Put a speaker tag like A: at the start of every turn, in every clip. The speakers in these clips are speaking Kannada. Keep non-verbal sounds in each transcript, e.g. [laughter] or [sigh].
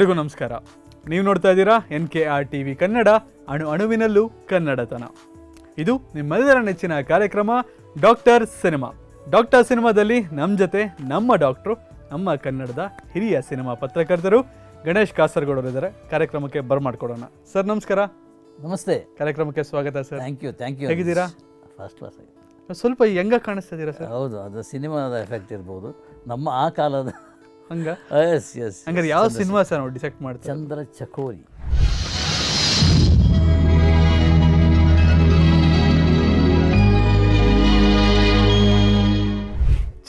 A: ಎಲ್ರಿಗೂ ನಮಸ್ಕಾರ. ನೀವು ನೋಡ್ತಾ ಇದ್ದೀರಾ N K R T V Kannada ಅಣು ಅಣುವಿನಲ್ಲೂ ಕನ್ನಡತನ. ಇದು ನಿಮ್ಮೆಲ್ಲರ ನೆಚ್ಚಿನ ಕಾರ್ಯಕ್ರಮ ಡಾಕ್ಟರ್ ಸಿನಿಮಾ. ಡಾಕ್ಟರ್ ಸಿನಿಮಾದಲ್ಲಿ ನಮ್ಮ ಜೊತೆ ನಮ್ಮ ಡಾಕ್ಟ್ರು ನಮ್ಮ ಕನ್ನಡದ ಹಿರಿಯ ಸಿನಿಮಾ ಪತ್ರಕರ್ತರು ಗಣೇಶ್ ಕಾಸರಗೋಡರು ಇದ್ದಾರೆ. ಕಾರ್ಯಕ್ರಮಕ್ಕೆ ಬರ್ಮಾಡ್ಕೊಡೋಣ. ಸರ್ ನಮಸ್ಕಾರ.
B: ನಮಸ್ತೆ.
A: ಕಾರ್ಯಕ್ರಮಕ್ಕೆ ಸ್ವಾಗತ sir.
B: Thank you thank you
A: ಹೇಗಿದ್ದೀರಾ?
B: ಫಸ್ಟ್ ಕ್ಲಾಸ್ ಆಗಿದೆ.
A: ಸ್ವಲ್ಪ ಹೆಂಗ ಕಾಣಿಸ್ತಾ ಇದ್ದೀರಾ ಸರ್?
B: ಹೌದು ಅದು ಸಿನಿಮಾದ ಎಫೆಕ್ಟ್ ಇರ್ಬೋದು. ನಮ್ಮ ಆ ಕಾಲದ
A: ಹಂಗ?
B: ಎಸ್ ಎಸ್
A: ಹಂಗಾರೆ ಯಾವ ಸಿನಿಮಾ ಸರ್ ನಾವು ಡಿಸೆಕ್ಟ್ ಮಾಡ್ತೀವಿ?
B: ಚಂದ್ರ ಚಕೋರಿ.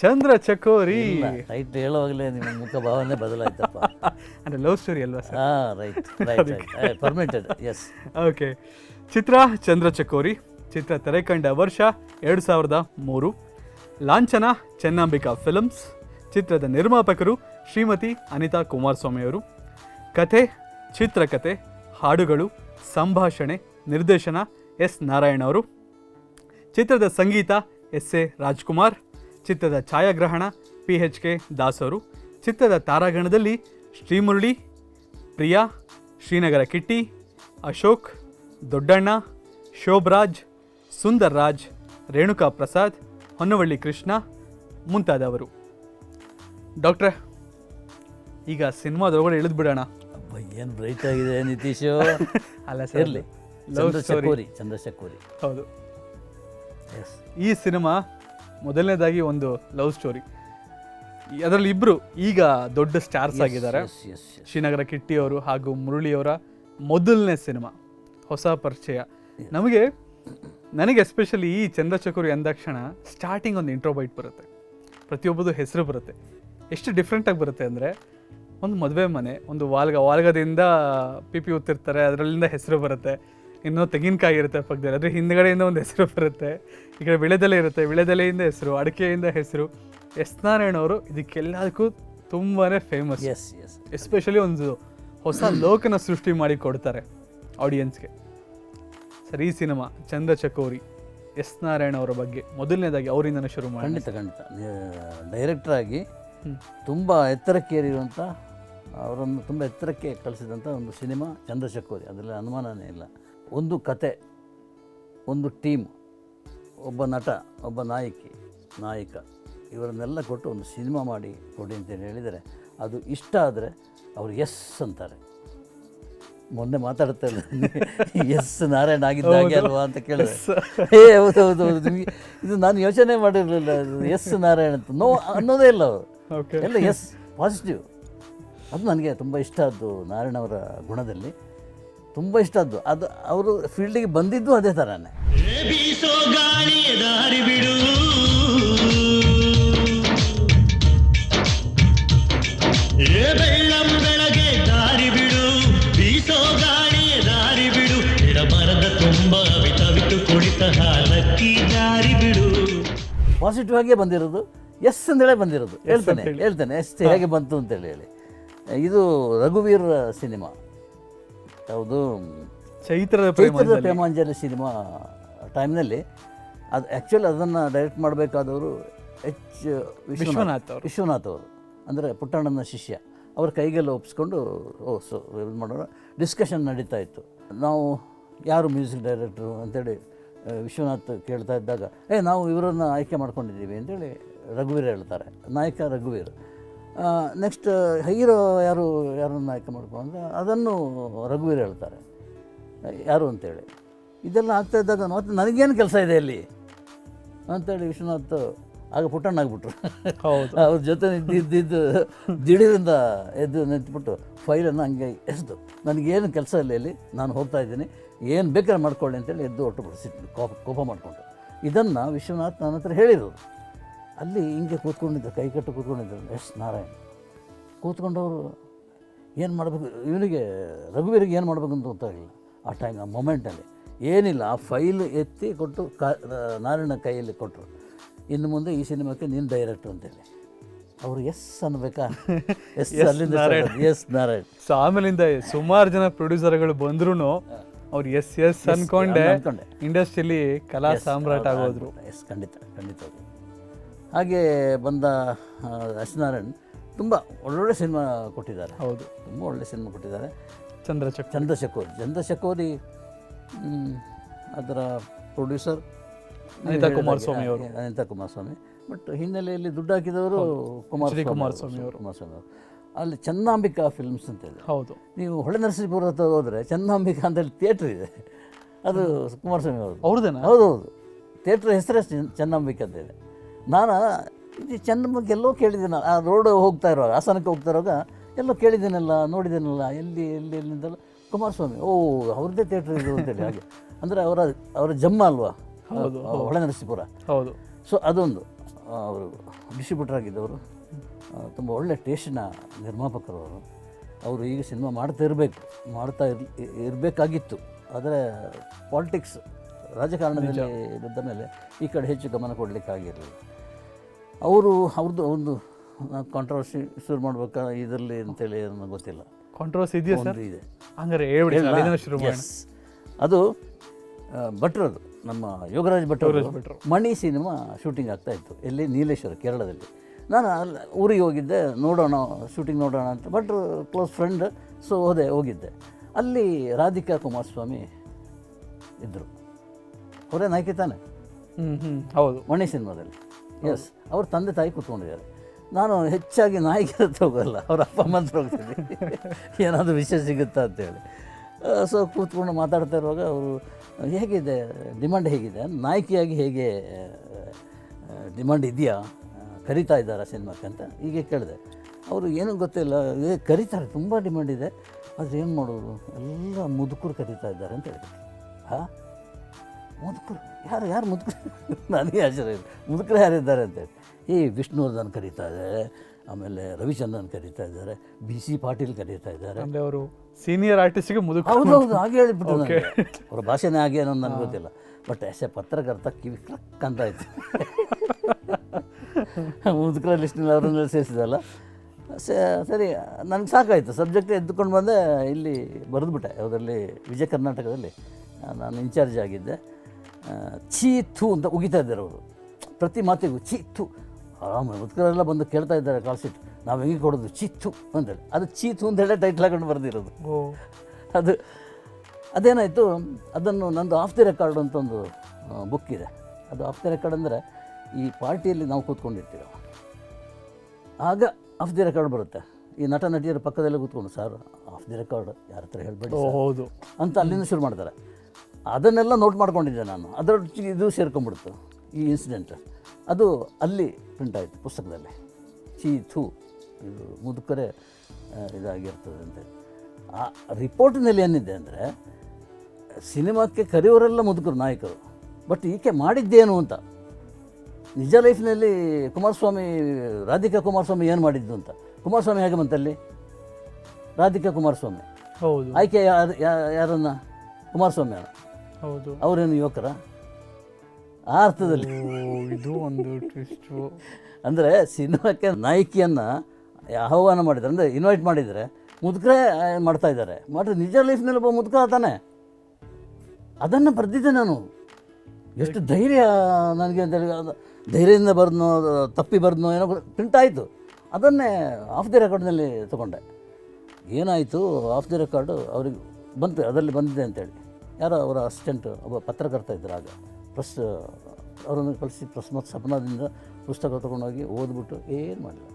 A: ಚಂದ್ರ ಚಕೋರಿ.
B: ರೈಟ್ ಹೇಳುವಾಗಲೇ ನಿಮ್ಮ ಮುಖ ಭಾವನೆ ಬದಲಾಯ್ತಪ್ಪ. [laughs]
A: ಅಂದ್ರೆ ಲವ್ ಸ್ಟೋರಿ ಅಲ್ವಾ ಸರ್?
B: ಹಾಂ right right [laughs] right. Permitted yes
A: okay. ಚಿತ್ರ ಚಂದ್ರ ಚಕೋರಿ. ಚಿತ್ರ ತೆರೆಕಂಡ ವರ್ಷ ಎರಡು ಸಾವಿರದ ಮೂರು. ಲಾಂಛನ ಚೆನ್ನಂಬಿಕಾ ಫಿಲ್ಮ್ಸ್ ಚಿತ್ರದ ನಿರ್ಮಾಪಕರು ಶ್ರೀಮತಿ ಅನಿತಾ ಕುಮಾರಸ್ವಾಮಿಯವರು. ಕಥೆ ಚಿತ್ರಕಥೆ ಹಾಡುಗಳು, ಸಂಭಾಷಣೆ, ನಿರ್ದೇಶನ ಎಸ್ ನಾರಾಯಣ ಅವರು. ಚಿತ್ರದ ಸಂಗೀತ ಎಸ್ ಎ ರಾಜ್ಕುಮಾರ್. ಚಿತ್ರದ ಛಾಯಾಗ್ರಹಣ ಪಿ ಎಚ್ ಕೆ ದಾಸ್ ಅವರು. ಚಿತ್ರದ ತಾರಾಗಣದಲ್ಲಿ ಶ್ರೀಮುರಳಿ, ಪ್ರಿಯಾ, ಶ್ರೀನಗರ ಕಿಟ್ಟಿ, ಅಶೋಕ್, ದೊಡ್ಡಣ್ಣ, ಶೋಭರಾಜ್, ಸುಂದರ್ ರಾಜ್, ರೇಣುಕಾ ಪ್ರಸಾದ್, ಹೊನ್ನವಳ್ಳಿ ಕೃಷ್ಣ ಮುಂತಾದವರು. ಡಾಕ್ಟ್ರೆ ಈಗ ಸಿನಿಮಾದೊಳಗಡೆ ಇಳಿದು ಬಿಡೋಣ.
B: ಏನು ಬ್ರೈಟ್ ಆಗಿದೆ ನಿತೀಶ್? [laughs]
A: ಅಲ್ಲ ಸರ್
B: ಇರಲಿ.
A: ಸ್ಟೋರಿ
B: ಚಕೋರಿ
A: ಹೌದು.
B: ಎಸ್
A: ಈ ಸಿನಿಮಾ ಮೊದಲನೇದಾಗಿ ಒಂದು ಲವ್ ಸ್ಟೋರಿ ಅದರಲ್ಲಿ ಇಬ್ಬರು ಈಗ ದೊಡ್ಡ ಸ್ಟಾರ್ಸ್ ಆಗಿದ್ದಾರೆ. ಶ್ರೀನಗರ ಕಿಟ್ಟಿ ಅವರು ಹಾಗೂ ಮುರಳಿಯವರ ಮೊದಲನೇ ಸಿನಿಮಾ ಹೊಸ ಪರಿಚಯ. ನಮಗೆ ನನಗೆ ಎಸ್ಪೆಷಲಿ ಈ ಚಂದ್ರಚಕೋರಿ ಅಂದಾಕ್ಷಣ ಸ್ಟಾರ್ಟಿಂಗ್ ಒಂದು ಇಂಟ್ರೋಬೈಟ್ ಬರುತ್ತೆ. ಪ್ರತಿಯೊಬ್ಬದು ಹೆಸರು ಬರುತ್ತೆ. ಎಷ್ಟು ಡಿಫ್ರೆಂಟಾಗಿ ಬರುತ್ತೆ ಅಂದರೆ ಒಂದು ಮದುವೆ ಮನೆ ಒಂದು ವಾಲ್ಗ ವಾಲ್ಗದಿಂದ ಪಿ ಪಿ ಉತ್ತಿರ್ತಾರೆ ಅದರಲ್ಲಿಂದ ಹೆಸರು ಬರುತ್ತೆ. ಇನ್ನೂ ತೆಂಗಿನಕಾಯಿ ಇರುತ್ತೆ ಪಕ್ಕದಲ್ಲಿ ಅದ್ರ ಹಿಂದ್ಗಡೆಯಿಂದ ಒಂದು ಹೆಸರು ಬರುತ್ತೆ. ಈ ಕಡೆ ವಿಳೆದೆಲೆ ಇರುತ್ತೆ ವಿಳೆದೆಲೆಯಿಂದ ಹೆಸರು ಅಡಿಕೆಯಿಂದ ಹೆಸರು. ಎಸ್ ನಾರಾಯಣ ಅವರು ಇದಕ್ಕೆಲ್ಲದಕ್ಕೂ ತುಂಬಾ ಫೇಮಸ್
B: ಎಸ್ ಎಸ್
A: ಎಸ್ಪೆಷಲಿ ಒಂದು ಹೊಸ ಲೋಕನ ಸೃಷ್ಟಿ ಮಾಡಿ ಕೊಡ್ತಾರೆ ಆಡಿಯನ್ಸ್ಗೆ ಸರಿ ಈ ಸಿನಿಮಾ ಚಂದ ಚಕೋರಿ ಎಸ್ ನಾರಾಯಣ ಅವರ ಬಗ್ಗೆ ಮೊದಲನೇದಾಗಿ ಅವರಿಂದನೇ ಶುರು ಮಾಡಿ
B: ಖಂಡಿತ ಖಂಡಿತ. ಡೈರೆಕ್ಟರ್ ಆಗಿ. ತುಂಬ ಎತ್ತರಕ್ಕೇರಿರುವಂಥ ಅವರನ್ನು ತುಂಬ ಎತ್ತರಕ್ಕೆ ಕಳಿಸಿದಂಥ ಒಂದು ಸಿನಿಮಾ ಚಂದ್ರಶಕೋರಿ ಅದರಲ್ಲಿ ಅನುಮಾನನೇ ಇಲ್ಲ. ಒಂದು ಕತೆ ಒಂದು ಟೀಮ್ ಒಬ್ಬ ನಟ ಒಬ್ಬ ನಾಯಕಿ ನಾಯಕ ಇವರನ್ನೆಲ್ಲ ಕೊಟ್ಟು ಒಂದು ಸಿನಿಮಾ ಮಾಡಿ ಕೊಡಿ ಅಂತೇಳಿ ಹೇಳಿದರೆ ಅದು ಇಷ್ಟ ಆದರೆ ಅವರು ಎಸ್ ಅಂತಾರೆ. ಮೊನ್ನೆ ಮಾತಾಡ್ತಾ ಇಲ್ಲ ಎಸ್ ನಾರಾಯಣ ಆಗಿದ್ದ ಹಾಗೆ ಅಲ್ವಾ ಅಂತ ಕೇಳಿದ್ರೆ ಏ ಹೌದು ಹೌದು ಹೌದು. ನಿಮಗೆ ಇದು ನಾನು ಯೋಚನೆ ಮಾಡಿರಲಿಲ್ಲ. ಎಸ್ ನಾರಾಯಣ ಅಂತ. ನೋ ಅನ್ನೋದೇ ಇಲ್ಲ ಅವರು. ಎಲ್ಲ ಎಸ್ ಪಾಸಿಟಿವ್ ಅದು ನನಗೆ ತುಂಬ ಇಷ್ಟ ಆದ್ದು ನಾರಾಯಣವರ ಗುಣದಲ್ಲಿ. ತುಂಬ ಇಷ್ಟ ಆದ್ದು. ಅದು ಅವರು ಫೀಲ್ಡಿಗೆ ಬಂದಿದ್ದು ಅದೇ ಥರನೇ
C: ಬೀಸೋ ಗಾಳಿ ದಾರಿ ಬಿಡು. ಬೆಳಗ್ಗೆ ದಾರಿ ಬಿಡು. ಬೀಸೋ ಗಾಳಿ ದಾರಿ ಬಿಡು. ಎಡಮರದ ತುಂಬ ಅವಿತವಿತು ಕುಳಿತ ಹಾಲಕ್ಕಿ ದಾರಿ ಬಿಡು.
B: ಪಾಸಿಟಿವ್ ಆಗೇ ಬಂದಿರೋದು. ಎಸ್ ಅಂತೇಳೇ ಬಂದಿರೋದು. ಹೇಳ್ತಾನೆ ಹೇಳ್ತಾನೆ. ಎಸ್ ಹೇಗೆ ಬಂತು ಅಂತೇಳಿ ಹೇಳಿ ಇದು ರಘುವೀರ್ ಸಿನಿಮಾ. ಯಾವುದು
A: ಚೈತ್ರದ
B: ಚೈತ್ರದ ಪ್ರೇಮಾಂಜಲಿ. ಸಿನಿಮಾ ಟೈಮ್ನಲ್ಲಿ ಅದು ಆ್ಯಕ್ಚುಲಿ ಅದನ್ನು ಡೈರೆಕ್ಟ್ ಮಾಡಬೇಕಾದವರು ಎಚ್
A: ವಿಶ್ವನಾಥ್. ಅವರು.
B: ವಿಶ್ವನಾಥ್ ಅವರು. ಅಂದರೆ ಪುಟ್ಟಣ್ಣನ ಶಿಷ್ಯ. ಅವ್ರ ಕೈಗೆಲ್ಲ ಒಪ್ಪಿಸ್ಕೊಂಡು ಓ ಸೊ ಇದು ಮಾಡೋಣ. ಡಿಸ್ಕಷನ್ ನಡೀತಾ ಇತ್ತು. ನಾವು ಯಾರು ಮ್ಯೂಸಿಕ್ ಡೈರೆಕ್ಟ್ರು ಅಂತೇಳಿ ವಿಶ್ವನಾಥ್ ಕೇಳ್ತಾ ಇದ್ದಾಗ ಏ ನಾವು ಇವರನ್ನು ಆಯ್ಕೆ ಮಾಡ್ಕೊಂಡಿದ್ದೀವಿ ಅಂತೇಳಿ ರಘುವೀರ್ ಹೇಳ್ತಾರೆ ನಾಯಕ ರಘುವೀರ್. ನೆಕ್ಸ್ಟ್ ಹೀರೋ ಯಾರು ಯಾರನ್ನು ನಾಯಕ ಮಾಡ್ಕೊಂಡು ಅದನ್ನು ರಘುವೀರ್ ಹೇಳ್ತಾರೆ. ಯಾರು ಅಂತೇಳಿ. ಇದೆಲ್ಲ ಆಗ್ತಾ ಇದ್ದಾಗ ಮತ್ತೆ ನನಗೇನು ಕೆಲಸ ಇದೆ ಅಲ್ಲಿ ಅಂತೇಳಿ ವಿಶ್ವನಾಥ್ ಆಗ ಪುಟ್ಟಣ್ಣ ಆಗ್ಬಿಟ್ರು.
A: ಹೌದು.
B: ಅವ್ರ ಜೊತೆ ಇದ್ದಿದ್ದು ದಿಢೀರಿಂದ ಎದ್ದು ನಿಂತ್ಬಿಟ್ಟು ಫೈಲನ್ನು ಹಂಗೆ ಎಸ್ದು ನನಗೇನು ಕೆಲಸ ಇಲ್ಲ ಇಲ್ಲಿ ನಾನು ಹೋಗ್ತಾ ಇದ್ದೀನಿ ಏನು ಬೇಕಾದ್ರೆ ಮಾಡ್ಕೊಳ್ಳಿ ಅಂತೇಳಿ ಎದ್ದು ಒಟ್ಟು ಬಿಡಿಸಿಟ್ಟು ಕೋಪ ಕೋಪ ಮಾಡಿಕೊಂಡು. ಇದನ್ನು ವಿಶ್ವನಾಥ್ ನನ್ನ ಹತ್ರ ಹೇಳಿರೋದು ಅಲ್ಲಿ ಹಿಂಗೆ ಕೂತ್ಕೊಂಡಿದ್ದ ಕೈ ಕಟ್ಟು ಕೂತ್ಕೊಂಡಿದ್ದರು ಎಸ್ ನಾರಾಯಣ್. ಕೂತ್ಕೊಂಡವರು ಏನು ಮಾಡಬೇಕು ಇವನಿಗೆ ರಘುವೀರಿಗೆ ಏನು ಮಾಡಬೇಕು ಅಂತ ಗೊತ್ತಾಗಲಿಲ್ಲ ಆ ಟೈಮ್ ಆ ಮೊಮೆಂಟಲ್ಲಿ ಏನಿಲ್ಲ ಆ ಫೈಲ್ ಎತ್ತಿ ಕೊಟ್ಟು ಕಾ ನಾರಾಯಣ ಕೈಯಲ್ಲಿ ಕೊಟ್ಟರು ಇನ್ನು ಮುಂದೆ ಈ ಸಿನಿಮಾಕ್ಕೆ ನೀನು ಡೈರೆಕ್ಟ್ರು ಅಂತೇಳಿ. ಅವರು ಎಸ್ ಅನ್ಬೇಕಾ? [laughs] ಎಸ್ ಅಲ್ಲಿಂದ ಎಸ್ ನಾರಾಯಣ್.
A: ಸೊ ಆಮೇಲಿಂದ ಸುಮಾರು ಜನ ಪ್ರೊಡ್ಯೂಸರ್ಗಳು ಬಂದ್ರು ಅವ್ರು ಎಸ್ ಎಸ್ ಅನ್ಕೊಂಡೆ.
B: ಅನ್ಕೊಂಡೆ.
A: ಇಂಡಸ್ಟ್ರಿಯಲ್ಲಿ ಕಲಾ ಸಾಮ್ರಾಟ್ ಆಗೋದ್ರು.
B: ಎಸ್ ಖಂಡಿತ ಖಂಡಿತ ಹಾಗೆ ಬಂದ ಎಸ್ ನಾರಾಯಣ್ ತುಂಬ ಒಳ್ಳೊಳ್ಳೆ ಸಿನಿಮಾ ಕೊಟ್ಟಿದ್ದಾರೆ.
A: ಹೌದು.
B: ತುಂಬ ಒಳ್ಳೆ ಸಿನಿಮಾ ಕೊಟ್ಟಿದ್ದಾರೆ.
A: ಚಂದ್ರಚಕ್ರ
B: ಚಂದ್ರಶಕೋರಿ ಚಂದ್ರಶಕೋರಿ ಅದರ ಪ್ರೊಡ್ಯೂಸರ್
A: ಅನಿತಾ ಕುಮಾರಸ್ವಾಮಿ ಅವರು.
B: ಅನಿತಾ ಕುಮಾರಸ್ವಾಮಿ. ಬಟ್ ಹಿನ್ನೆಲೆಯಲ್ಲಿ ದುಡ್ಡು ಹಾಕಿದವರು ಕುಮಾರಸ್ವಾಮಿ
A: ಕುಮಾರಸ್ವಾಮಿ
B: ಅವರು. ಕುಮಾರಸ್ವಾಮಿ ಅವರು. ಅಲ್ಲಿ ಚನ್ನಾಂಬಿಕಾ ಫಿಲ್ಮ್ಸ್ ಅಂತ ಇದೆ.
A: ಹೌದು.
B: ನೀವು ಹೊಳೆ ನರಸೀಪುರ ಹತ್ರ ಹೋದರೆ ಚನ್ನಾಂಬಿಕಾ ಅಂತೇಳಿ ಥಿಯೇಟ್ರ್ ಇದೆ. ಅದು ಕುಮಾರಸ್ವಾಮಿ ಅವರು
A: ಅವ್ರದ್ದೇನಾ?
B: ಹೌದು ಥಿಯೇಟ್ರ್ ಹೆಸರೇ ಚನ್ನಂಬಿಕೆ ಅಂತ ಇದೆ. ನಾನು ಇದು ಚನ್ನಂಬಿಕೆ ಎಲ್ಲೋ ಕೇಳಿದ್ದೀನಿ. ಆ ರೋಡ್ ಹೋಗ್ತಾ ಇರುವಾಗ ಹಾಸನಕ್ಕೆ ಹೋಗ್ತಾ ಇರುವಾಗ ಎಲ್ಲೋ ಕೇಳಿದ್ದೀನಲ್ಲ ನೋಡಿದ್ದೀನಲ್ಲ ಎಲ್ಲಿ ಎಲ್ಲಿ ಎಲ್ಲಿಂದಲ್ಲ ಕುಮಾರಸ್ವಾಮಿ ಓ ಅವ್ರದ್ದೇ ಥಿಯೇಟ್ರ್ ಇದು ಅಂತೇಳಿ ಹಾಗೆ. ಅಂದರೆ ಅವರ ಅವರ ಜಮ್ಮ ಅಲ್ವಾ? ಹೊಳೆ ನರಸೀಪುರ
A: ಹೌದು.
B: ಸೊ ಅದೊಂದು ಅವರು ಡಿಸ್ಟ್ರಿಬ್ಯೂಟರ್ ಆಗಿದ್ದವರು ತುಂಬ ಒಳ್ಳೆ ಟೇಸ್ಟಿನ ನಿರ್ಮಾಪಕರು ಅವರು. ಅವರು ಈಗ ಸಿನಿಮಾ ಮಾಡ್ತಾ ಇರಬೇಕು ಮಾಡ್ತಾ ಇರ್ ಇರಬೇಕಾಗಿತ್ತು. ಆದರೆ ಪಾಲಿಟಿಕ್ಸ್ ರಾಜಕಾರಣದಲ್ಲಿ ಬಿದ್ದ ಮೇಲೆ ಈ ಕಡೆ ಹೆಚ್ಚು ಗಮನ ಕೊಡಲಿಕ್ಕಾಗಿರಲಿಲ್ಲ ಅವರು ಅವ್ರದ್ದು ಒಂದು ಕಾಂಟ್ರವರ್ಸಿ ಶುರು ಮಾಡ್ಬೇಕಾ ಇದರಲ್ಲಿ ಅಂತೇಳಿ ನನಗೆ ಗೊತ್ತಿಲ್ಲ.
A: ಕಾಂಟ್ರವರ್ಸಿ ಇದೆಯಾ ಸರ್?
B: ಇದೆ.
A: ಹಂಗಾರೆ ಹೇಳ್ಬಿಡಿ ಸರ್,
B: ಇಲ್ಲ?
A: ಶುರು ಮಾಡೋಣ
B: Yes. ಅದು ಭಟ್ರದು ನಮ್ಮ ಯೋಗರಾಜ್ ಭಟ್ರು
A: ಭಟ್ರು.
B: ಮಣಿ ಸಿನಿಮಾ ಶೂಟಿಂಗ್ ಆಗ್ತಾ ಇತ್ತು ಎಲ್ಲಿ ನೀಲೇಶ್ವರ ಕೇರಳದಲ್ಲಿ. ನಾನು ಅಲ್ಲಿ ಊರಿಗೆ ಹೋಗಿದ್ದೆ ನೋಡೋಣ ಶೂಟಿಂಗ್ ನೋಡೋಣ ಅಂತ. ಭಟ್ರು ಕ್ಲೋಸ್ ಫ್ರೆಂಡ್ ಸೊ ಹೋದೆ ಹೋಗಿದ್ದೆ. ಅಲ್ಲಿ ರಾಧಿಕಾ ಕುಮಾರಸ್ವಾಮಿ ಇದ್ದರು ಅವರೇ ನಾಯಕಿ ತಾನೆ.
A: ಹ್ಮ್ ಹ್ಮ್ ಹೌದು.
B: ಮಣಿ ಸಿನಿಮಾದಲ್ಲಿ. ಎಸ್ ಅವ್ರ ತಂದೆ ತಾಯಿ ಕೂತ್ಕೊಂಡಿದ್ದಾರೆ. ನಾನು ಹೆಚ್ಚಾಗಿ ನಾಯಿಗೆ ಹತ್ರ ಹೋಗಲ್ಲ ಅವ್ರ ಅಪ್ಪ ಅಮ್ಮ ಹತ್ರ ಹೋಗ್ತೀನಿ. [laughs] ಏನಾದರೂ ವಿಷಯ ಸಿಗುತ್ತಾ ಅಂತೇಳಿ ಸೊ ಕೂತ್ಕೊಂಡು ಮಾತಾಡ್ತಾ ಇರುವಾಗ ಅವರು, ಹೇಗಿದೆ ಡಿಮಾಂಡ್ ಹೇಗಿದೆ? ನಾಯಕಿಯಾಗಿ ಹೇಗೆ ಡಿಮಾಂಡ್ ಇದೆಯಾ? ಕರಿತಾ ಇದ್ದಾರಾ ಸಿನಿಮಾಕ್ಕೆ ಅಂತ ಹೀಗೆ ಕೇಳಿದೆ. ಅವರು ಏನೂ ಗೊತ್ತಿಲ್ಲ. ಏ, ಕರೀತಾರೆ. ತುಂಬ ಡಿಮಾಂಡ್ ಇದೆ. ಆದರೆ ಏನು ಮಾಡೋರು? ಎಲ್ಲ ಮುದುಕರು ಕರೀತಾ ಇದ್ದಾರೆ ಅಂತ ಹೇಳಿದ್ರು. ಹಾಂ? ಮುದುಕರು ಯಾರು ಯಾರು ಮುದುಕರು? [laughs] ನನಗೆ ಆಶ್ಚರ್ಯ. ಮುದುಕರು ಯಾರಿದ್ದಾರೆ ಅಂತೇಳಿ ಈ ವಿಷ್ಣುವರ್ಧನ್ ಕರೀತಾ ಇದ್ದಾರೆ ಆಮೇಲೆ ರವಿಚಂದ್ರನ್ ಕರೀತಾ ಇದ್ದಾರೆ ಬಿ ಸಿ ಪಾಟೀಲ್ ಕರೀತಾ ಇದ್ದಾರೆ.
A: ಅಂದ್ರೆ ಅವರು ಸೀನಿಯರ್ ಆರ್ಟಿಸ್ಟ್ಗೆ ಮುದುಕ
B: ಹೌದು ಹೌದು ಹಾಗೆ ಹೇಳಿಬಿಟ್ಟು ನನಗೆ ಅವ್ರ ಭಾಷೆನೇ ಹಾಗೆ ಅನ್ನೋದು ನನಗೆ ಗೊತ್ತಿಲ್ಲ. ಬಟ್ ಎಸ್ ಎ ಪತ್ರಕರ್ತ ಕಿವಿ ಕ್ಲಕ್ ಅಂತ ಆಯ್ತು. [laughs] ಮುದುಕರ ಲಿಸ್ಟ್ನಲ್ಲಿ ಅವರನ್ನೆಲ್ಲ ಸೇರಿಸಿದಲ್ಲ. ಸರಿ ನನಗೆ ಸಾಕಾಯಿತು. ಸಬ್ಜೆಕ್ಟ್ ಎದ್ದುಕೊಂಡು ಬಂದೆ ಇಲ್ಲಿ ಬರೆದ್ಬಿಟ್ಟೆ. ಅದರಲ್ಲಿ ವಿಜಯ ಕರ್ನಾಟಕದಲ್ಲಿ. ನಾನು ಇನ್ಚಾರ್ಜ್ ಆಗಿದ್ದೆ. ಥೂ ಅಂತ ಉಗಿತಾ ಇದ್ದಾರೆ ಅವರು. ಪ್ರತಿ ಮಾತಿಗೂ ಚೀತು ಆರಾಮ ಮುದುಕರೆಲ್ಲ ಬಂದು ಕೇಳ್ತಾ ಇದ್ದಾರೆ ಕಾಲ್ಸಿಟ್ ನಾವು ಹೆಂಗೆ ಕೊಡೋದು? ಚೀತು ಅಂತೇಳಿ ಅದು ಚೀತು ಅಂತ ಹೇಳಿ ಟೈಟ್ಲ್ ಹಾಕೊಂಡು ಬರೆದಿರೋದು. ಅದು ಅದೇನಾಯಿತು ಅದನ್ನು ನಂದು ಆಫ್ ದಿ ರೆಕಾರ್ಡ್ ಅಂತ ಒಂದು ಬುಕ್ ಇದೆ. ಅದು ಆಫ್ ದಿ ರೆಕಾರ್ಡ್ ಅಂದರೆ ಈ ಪಾರ್ಟಿಯಲ್ಲಿ ನಾವು ಕೂತ್ಕೊಂಡಿರ್ತೀವಿ. ಆಗ ಆಫ್ ದಿ ರೆಕಾರ್ಡ್ ಬರುತ್ತೆ. ಈ ನಟ ನಟಿಯರ ಪಕ್ಕದಲ್ಲೇ ಕೂತ್ಕೊಂಡು ಸರ್ ಆಫ್ ದಿ ರೆಕಾರ್ಡ್ ಯಾರ ಹತ್ರ ಹೇಳಬೇಡಿ
A: ಹೌದು.
B: ಅಂತ ಅಲ್ಲಿಂದ ಶುರು ಮಾಡ್ತಾರೆ. ಅದನ್ನೆಲ್ಲ ನೋಟ್ ಮಾಡ್ಕೊಂಡಿದ್ದೆ ನಾನು. ಅದರ ಇದು ಸೇರ್ಕೊಂಡ್ಬಿಡ್ತು ಈ ಇನ್ಸಿಡೆಂಟ್ ಅದು ಅಲ್ಲಿ ಪ್ರಿಂಟ್ ಆಯಿತು ಪುಸ್ತಕದಲ್ಲಿ. ಚೀ ಥೂ ಇದು ಮುದುಕರೆ ಇದಾಗಿರ್ತದೆ ಅಂತ. ಆ ರಿಪೋರ್ಟಿನಲ್ಲಿ ಏನಿದೆ ಅಂದರೆ ಸಿನಿಮಾಕ್ಕೆ ಕರೆಯೋರೆಲ್ಲ ಮುದುಕರು ನಾಯಕರು. ಬಟ್ ಈಕೆ ಮಾಡಿದ್ದೇನು ಅಂತ. ನಿಜ ಲೈಫ್ನಲ್ಲಿ ಕುಮಾರಸ್ವಾಮಿ ರಾಧಿಕಾ ಕುಮಾರಸ್ವಾಮಿ ಏನು ಮಾಡಿದ್ದು ಅಂತ. ಕುಮಾರಸ್ವಾಮಿ ಹೇಗೆ ಬಂತಲ್ಲಿ ರಾಧಿಕಾ ಕುಮಾರಸ್ವಾಮಿ.
A: ಹೌದು.
B: ಆಯ್ಕೆ ಯಾರು ಯಾರನ್ನ? ಕುಮಾರಸ್ವಾಮಿ ಅವರ
A: ಹೌದು.
B: ಅವರೇನು ಯುವಕರ? ಆ ಅರ್ಥದಲ್ಲಿ.
A: ಇದು ಒಂದು ಟ್ವಿಸ್ಟು
B: ಅಂದರೆ ಸಿನಿಮಾಕ್ಕೆ ನಾಯಕಿಯನ್ನು ಆಹ್ವಾನ ಮಾಡಿದ್ದಾರೆ. ಅಂದರೆ ಇನ್ವೈಟ್ ಮಾಡಿದರೆ ಮುದುಕ್ರೆ ಮಾಡ್ತಾ ಇದ್ದಾರೆ. ಮಾಡಿದ್ರೆ ನಿಜ ಲೈಫ್ನಲ್ಲಿ ಒಬ್ಬ ಮುದುಕ ತಾನೆ. ಅದನ್ನು ಬರೆದಿದ್ದೆ ನಾನು. ಎಷ್ಟು ಧೈರ್ಯ ನನಗೆ ಅಂತೇಳಿ ಅದು ಧೈರ್ಯದಿಂದ ಬರೆದನೋ ತಪ್ಪಿ ಬರ್ದ್ನೋ ಏನೋ ಪ್ರಿಂಟ್ ಆಯಿತು. ಅದನ್ನೇ ಆಫ್ ದಿ ರೆಕಾರ್ಡ್ನಲ್ಲಿ ತೊಗೊಂಡೆ. ಏನಾಯಿತು? ಆಫ್ ದಿ ರೆಕಾರ್ಡು ಅವ್ರಿಗೆ ಬಂತು ಅದರಲ್ಲಿ ಬಂದಿದೆ ಅಂತೇಳಿ ಯಾರೋ ಅವರ ಅಸಿಸ್ಟೆಂಟ್ ಒಬ್ಬ ಪತ್ರಕರ್ತ ಇದ್ದರು ಆಗ. ಪ್ರೆಸ್ ಅವರನ್ನು ಕಳಿಸಿ ಪ್ರೆಸ್ ಮತ್ತು ಸಪನಾದಿಂದ ಪುಸ್ತಕ ತೊಗೊಂಡೋಗಿ ಓದ್ಬಿಟ್ಟು ಏನು ಮಾಡಿಲ್ಲ.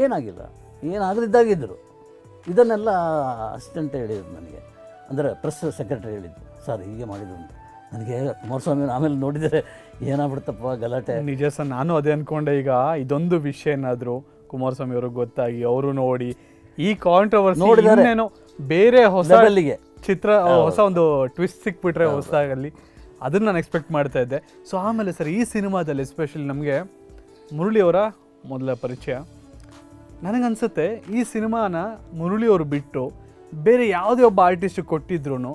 B: ಏನಾಗಿಲ್ಲ. ಏನಾಗದಿದ್ದಾಗಿದ್ದರು. ಇದನ್ನೆಲ್ಲ ಅಸಿಸ್ಟೆಂಟ್ ಹೇಳಿದ್ರು ನನಗೆ. ಅಂದರೆ ಪ್ರೆಸ್ ಸೆಕ್ರೆಟರಿ ಹೇಳಿದ್ದು ಸರ್ ಹೀಗೆ ಮಾಡಿದ್ರು ಅಂತ. ನನಗೆ ಕುಮಾರಸ್ವಾಮಿ ಆಮೇಲೆ ನೋಡಿದರೆ ಏನಾಗ್ಬಿಡ್ತಪ್ಪ ಗಲಾಟೆ.
A: ನಿಜ ಸರ್ ನಾನು ಅದೇ ಅನ್ಕೊಂಡೆ ಈಗ ಇದೊಂದು ವಿಷಯ ಏನಾದರೂ ಕುಮಾರಸ್ವಾಮಿ ಅವ್ರಿಗೆ ಗೊತ್ತಾಗಿ ಅವರು ನೋಡಿ ಈ ಕಾಂಟ್ರವರ್ಸಿ ನೋಡಿದ್ರೆ ಬೇರೆ ಹೊಸ ಚಿತ್ರ ಹೊಸ ಒಂದು ಟ್ವಿಸ್ಟ್ ಸಿಕ್ಬಿಟ್ರೆ ಹೊಸದಾಗಲ್ಲಿ ಅದನ್ನ ನಾನು ಎಕ್ಸ್ಪೆಕ್ಟ್ ಮಾಡ್ತಾ ಇದ್ದೆ. ಸೊ ಆಮೇಲೆ ಸರ್ ಈ ಸಿನಿಮಾದಲ್ಲಿ ಎಸ್ಪೆಷಲಿ ನಮಗೆ ಮುರುಳಿ ಅವರ ಮೊದಲ ಪರಿಚಯ. ನನಗನ್ಸುತ್ತೆ ಈ ಸಿನಿಮಾನ ಮುರುಳಿ ಅವರು ಬಿಟ್ಟು ಬೇರೆ ಯಾವುದೇ ಒಬ್ಬ ಆರ್ಟಿಸ್ಟ್ ಕೊಟ್ಟಿದ್ರು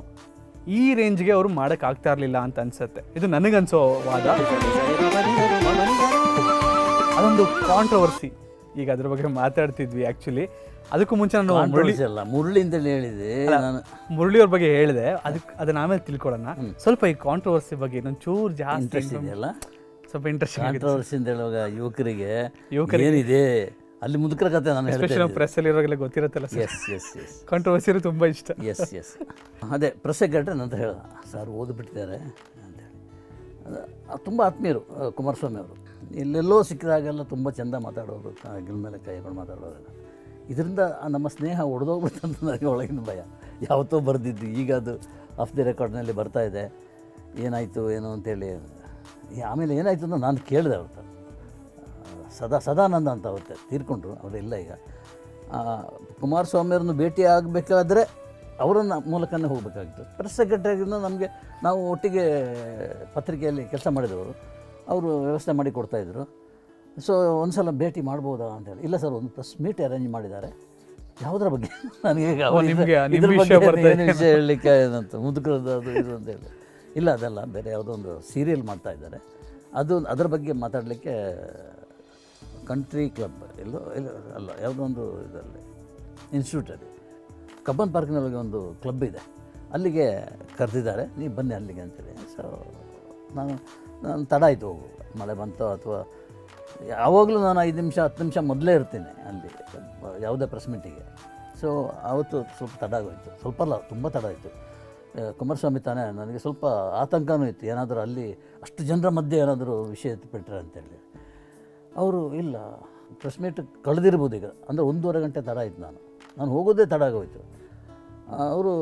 A: ಈ ರೇಂಜ್ಗೆ ಅವರು ಮಾಡೋಕ್ಕಾಗ್ತಾ ಇರಲಿಲ್ಲ ಅಂತ ಅನ್ಸುತ್ತೆ. ಇದು ನನಗನ್ಸೋ ವಾದ. ಅದೊಂದು ಕಾಂಟ್ರವರ್ಸಿ ಈಗ ಅದ್ರ ಬಗ್ಗೆ ಮಾತಾಡ್ತಿದ್ವಿ ಆ್ಯಕ್ಚುಲಿ ಅದಕ್ಕೂ ಮುಂಚೆ ನಾನು ಮುರಳಿ
B: ಅಲ್ಲ ಮುರಳಿ ಅಂತೇಳಿ ಹೇಳಿದೆ ನಾನು
A: ಮುರಳಿ ಅವ್ರ ಬಗ್ಗೆ ಹೇಳಿದೆ ಅದಕ್ಕೆ ಅದನ್ನ ಆಮೇಲೆ ತಿಳ್ಕೊಳ್ಳೋಣ. ಸ್ವಲ್ಪ ಈ ಕಾಂಟ್ರವರ್ಸಿ ಬಗ್ಗೆ ಇನ್ನೊಂದು ಚೂರು ಜಾಸ್ತಿ
B: ಇಂಟ್ರೆಸ್ಟ್ ಇದೆಯಲ್ಲ?
A: ಸ್ವಲ್ಪ ಇಂಟ್ರೆಸ್ಟ್
B: ಕಾಂಟ್ರವರ್ಸಿ ಅಂತ ಹೇಳುವಾಗ ಯುವಕರಿಗೆ
A: ಯುವಕರಿಗೆ.
B: ಏನಿದೆ? ಅಲ್ಲಿ ಮುದುಕರ ಕತೆ ನಾನು
A: ಎಸ್ಪೆಷಲಿ
B: ಹೇಳ್ತೇನೆ
A: ಅಲ್ಲಿ ಇರೋಗೆಲ್ಲ ಗೊತ್ತಿರುತ್ತಲ್ಲ
B: ಎಸ್ ಎಸ್ ಎಸ್
A: ಕಾಂಟ್ರವರ್ಸಿ ತುಂಬ ಇಷ್ಟ.
B: ಎಸ್ ಎಸ್ ಅದೇ ಪ್ರೆಸ್ ಸೆಕ್ರೆಟರಿ ನಂತರ ಹೇಳ ಸರ್ ಓದ್ಬಿಟ್ಟಿದ್ದಾರೆ ತುಂಬ ಆತ್ಮೀಯರು ಕುಮಾರಸ್ವಾಮಿ ಅವರು. ಎಲ್ಲೆಲ್ಲೋ ಸಿಕ್ಕಿದಾಗೆಲ್ಲ ತುಂಬ ಚೆಂದ ಮಾತಾಡೋರು ಗಿಲ್ ಮೇಲೆ ಕೈಗೊಂಡು ಹಾಕೊಂಡು ಮಾತಾಡೋರೆಲ್ಲ ಇದರಿಂದ ನಮ್ಮ ಸ್ನೇಹ ಒಡೆದೋಗ್ಬಿಡ್ತಂತ ನನಗೆ ಒಳಗಿನ ಭಯ? ಯಾವತ್ತೋ ಬರೆದಿದ್ದು ಈಗ ಅದು ಆಫ್ ದಿ ರೆಕಾರ್ಡ್ನಲ್ಲಿ ಬರ್ತಾ ಇದೆ. ಏನಾಯಿತು, ಏನು ಅಂತೇಳಿ ಆಮೇಲೆ ಏನಾಯಿತು ಅಂತ ನಾನು ಕೇಳಿದೆ ಅವ್ರ. ಸದಾ ಸದಾನಂದ ಅಂತ ಅವತ್ತೆ ತೀರ್ಕೊಂಡ್ರು ಇಲ್ಲ ಈಗ. ಕುಮಾರಸ್ವಾಮಿಯವ್ರನ್ನ ಭೇಟಿ ಆಗಬೇಕಾದ್ರೆ ಅವರನ್ನ ಮೂಲಕನೇ ಹೋಗಬೇಕಾಗಿತ್ತು. ಪ್ರೆಸ್ ಸೆಕ್ರೆಟರಿಯಿಂದ ನಮಗೆ, ನಾವು ಒಟ್ಟಿಗೆ ಪತ್ರಿಕೆಯಲ್ಲಿ ಕೆಲಸ ಮಾಡಿದವರು, ಅವರು ವ್ಯವಸ್ಥೆ ಮಾಡಿ ಕೊಡ್ತಾಯಿದ್ರು ಸೊ ಒಂದು ಸಲ ಭೇಟಿ ಮಾಡ್ಬೋದಾ ಅಂತೇಳಿ ಇಲ್ಲ ಸರ್ ಒಂದು ಪ್ರೆಸ್ ಮೀಟ್ ಅರೇಂಜ್ ಮಾಡಿದ್ದಾರೆ. ಯಾವುದರ ಬಗ್ಗೆ? ನನಗೆ ಇದ್ರ ಬಗ್ಗೆ
A: ವಿಷಯ
B: ಹೇಳಲಿಕ್ಕೆ ಏನಂತ ಮುದುಕರದ್ದು ಅದು ಇದು ಅಂತ ಹೇಳಿ. ಇಲ್ಲ ಅದಲ್ಲ ಬೇರೆ ಯಾವುದೋ ಒಂದು ಸೀರಿಯಲ್ ಮಾಡ್ತಾ ಇದ್ದಾರೆ. ಅದು ಅದರ ಬಗ್ಗೆ ಮಾತಾಡಲಿಕ್ಕೆ ಕಂಟ್ರಿ ಕ್ಲಬ್ ಎಲ್ಲೋ ಇಲ್ಲ ಅಲ್ಲ ಯಾವುದೋ ಒಂದು ಇದರಲ್ಲಿ ಇನ್ಸ್ಟಿಟ್ಯೂಟಲ್ಲಿ ಕಬ್ಬನ್ ಪಾರ್ಕ್ನಲ್ಲಿ ಒಂದು ಕ್ಲಬ್ ಇದೆ. ಅಲ್ಲಿಗೆ ಕರೆದಿದ್ದಾರೆ. ನೀವು ಬನ್ನಿ ಅಲ್ಲಿಗೆ ಅಂತೇಳಿ. ಸೊ ನಾನು ನಾನು ತಡ ಆಯಿತು ಹೋಗು ಮಳೆ ಬಂತೋ ಅಥವಾ ಯಾವಾಗಲೂ ನಾನು ಐದು ನಿಮಿಷ, ಹತ್ತು ನಿಮಿಷ ಮೊದಲೇ ಇರ್ತೀನಿ ಅಲ್ಲಿ, ಯಾವುದೇ ಪ್ರೆಸ್ ಮೀಟಿಗೆ ಸೊ ಆವತ್ತು ಸ್ವಲ್ಪ ತಡ ಆಗೋಯ್ತು. ಸ್ವಲ್ಪ ಅಲ್ಲ ತುಂಬ ತಡ ಆಯಿತು. ಕುಮಾರಸ್ವಾಮಿ ತಾನೇ ನನಗೆ ಸ್ವಲ್ಪ ಆತಂಕನೂ ಇತ್ತು. ಏನಾದರೂ ಅಲ್ಲಿ ಅಷ್ಟು ಜನರ ಮಧ್ಯೆ ಏನಾದರೂ ವಿಷಯ ಎತ್ತಿಬಿಟ್ರೆ ಅಂತೇಳಿ. ಅವರು, ಇಲ್ಲ ಪ್ರೆಸ್ ಮೀಟ್ ಕಳೆದಿರ್ಬೋದು ಈಗ. ಅಂದರೆ ಒಂದೂವರೆ ಗಂಟೆ ತಡ ಆಯ್ತು ನಾನು. ನಾನು ಹೋಗೋದೇ ತಡ ಆಗೋಯ್ತು. ಅವರು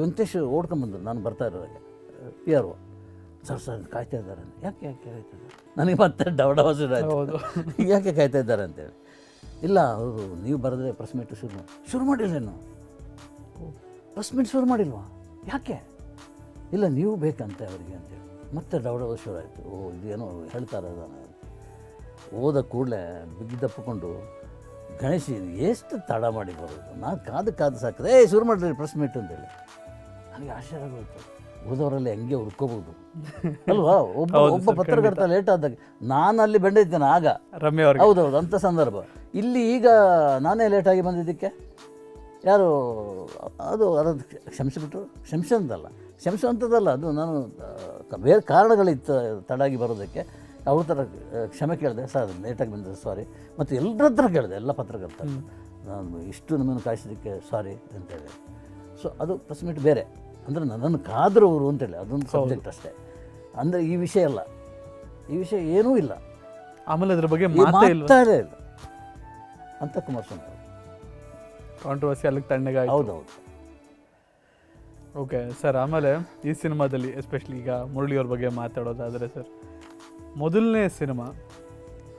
B: ವೆಂಕಟೇಶ್ ಓಡ್ಕೊಂಬಂದರು ನಾನು ಬರ್ತಾ ಇರೋದಾಗೆ. P R O sir sir, ಕಾಯ್ತಾ ಇದ್ದಾರೆ ಯಾಕೆ ಯಾಕೆ ಕಾಯ್ತಾ ಇದ್ದಾರೆ ನನಗೆ ಮತ್ತೆ ಡವಡವಸರಾಯ್ತು
A: ಹೌದು.
B: ಯಾಕೆ ಕಾಯ್ತಾ ಇದ್ದಾರೆ ಅಂತೇಳಿ. ಇಲ್ಲ ಅವರು ನೀವು ಬರೆದ್ರೆ ಪ್ರೆಸ್ ಮೀಟ್ ಶುರು ಮಾಡಿ ಶುರು ಮಾಡಿಲ್ಲೇನು ಪ್ರೆಸ್ ಮೀಟ್ ಶುರು ಮಾಡಿಲ್ವಾ? ಯಾಕೆ? ಇಲ್ಲ ನೀವು ಬೇಕಂತೆ ಅವರಿಗೆ ಅಂತೇಳಿ. ಮತ್ತೆ ಡವಡವ ಶುರು ಆಯಿತು. ಓ ಇದೇನೋ ಹೇಳ್ತಾರೆ ಅದನ್ನು. ಓದ ಕೂಡಲೇ ಬಿಗಿದಪ್ಪಿಕೊಂಡು ಗಣೇಶ್ ಎಷ್ಟು ತಡ ಮಾಡಿ ಬರೋದು ನಾನು ಕಾದು ಕಾದು ಸಾಕಿದೆ ಏ ಶುರು ಮಾಡಿರಿ ಪ್ರೆಸ್ ಮೀಟ್ ಅಂತೇಳಿ. ನನಗೆ ಆಶ್ಚರ್ಯ ಆಗೋಯ್ತು. ಹೋದವರಲ್ಲಿ ಹೆಂಗೆ ಹುಡ್ಕೋಬಹುದು [laughs] ಅಲ್ವಾ? ಒಬ್ಬ ಒಬ್ಬ ಪತ್ರಕರ್ತ ಲೇಟ್ ಆದಾಗ ನಾನು ಅಲ್ಲಿ ಬೆಂಡಿದ್ದೇನೆ ಆಗ.
A: ರಮ್ಯ
B: ಹೌದೌದು ಅಂತ ಸಂದರ್ಭ. ಇಲ್ಲಿ ಈಗ ನಾನೇ ಲೇಟಾಗಿ ಬಂದಿದ್ದಕ್ಕೆ? ಯಾರು ಅದು ಅದನ್ನು ಕ್ಷಮಿಸಿಬಿಟ್ರು ಕ್ಷಮಿಸಂತಲ್ಲ ಕ್ಷಮಿಸುವಂಥದ್ದಲ್ಲ ಅದು ನಾನು ಬೇರೆ ಕಾರಣಗಳಿತ್ತು ತಡಾಗಿ ಬರೋದಕ್ಕೆ ಅವ್ರ ಥರ ಕ್ಷಮೆ ಕೇಳಿದೆ. ಸರ್ ಲೇಟಾಗಿ ಬಂದಿದೆ ಸಾರಿ ಮತ್ತು ಎಲ್ಲರ ಹತ್ರ ಕೇಳಿದೆ ಎಲ್ಲ ಪತ್ರಕರ್ತರು. ನಾನು ಇಷ್ಟು ನಮ್ಮನ್ನು ಕಾಯಿಸಿದ್ದಕ್ಕೆ ಸಾರಿ ಅಂತೇಳಿ ಸೊ ಅದು ಪ್ರಸ್ಮಿಟ್ ಬೇರೆ. ಅಂದರೆ ನನ್ನನ್ನು ಕಾದ್ರವರು ಅವರು ಅಂತೇಳಿ ಅದೊಂದು ಸಬ್ಜೆಕ್ಟ್ ಅಷ್ಟೇ. ಅಂದರೆ ಈ ವಿಷಯ ಅಲ್ಲ. ಈ ವಿಷಯ ಏನೂ ಇಲ್ಲ.
A: ಆಮೇಲೆ ಅದ್ರ ಬಗ್ಗೆ
B: ಈ
A: ಮಾತೇ ಇಲ್ಲ
B: ಮಾತಾಡೇ ಇಲ್ಲ. ಅಂತ ಕುಮಾರಸ್ವಾಮಿ ಅವರು.
A: ಕಾಂಟ್ರವರ್ಸಿ ಅಲ್ಲಿಗೆ ತಣ್ಣಗೆ
B: ಹೌದೌದು.
A: ಓಕೆ ಸರ್ ಆಮೇಲೆ ಈ ಸಿನಿಮಾದಲ್ಲಿ ಎಸ್ಪೆಷಲಿ ಈಗ ಮುರಳಿಯವ್ರ ಬಗ್ಗೆ ಮಾತಾಡೋದಾದರೆ ಸರ್ ಮೊದಲನೇ ಸಿನಿಮಾ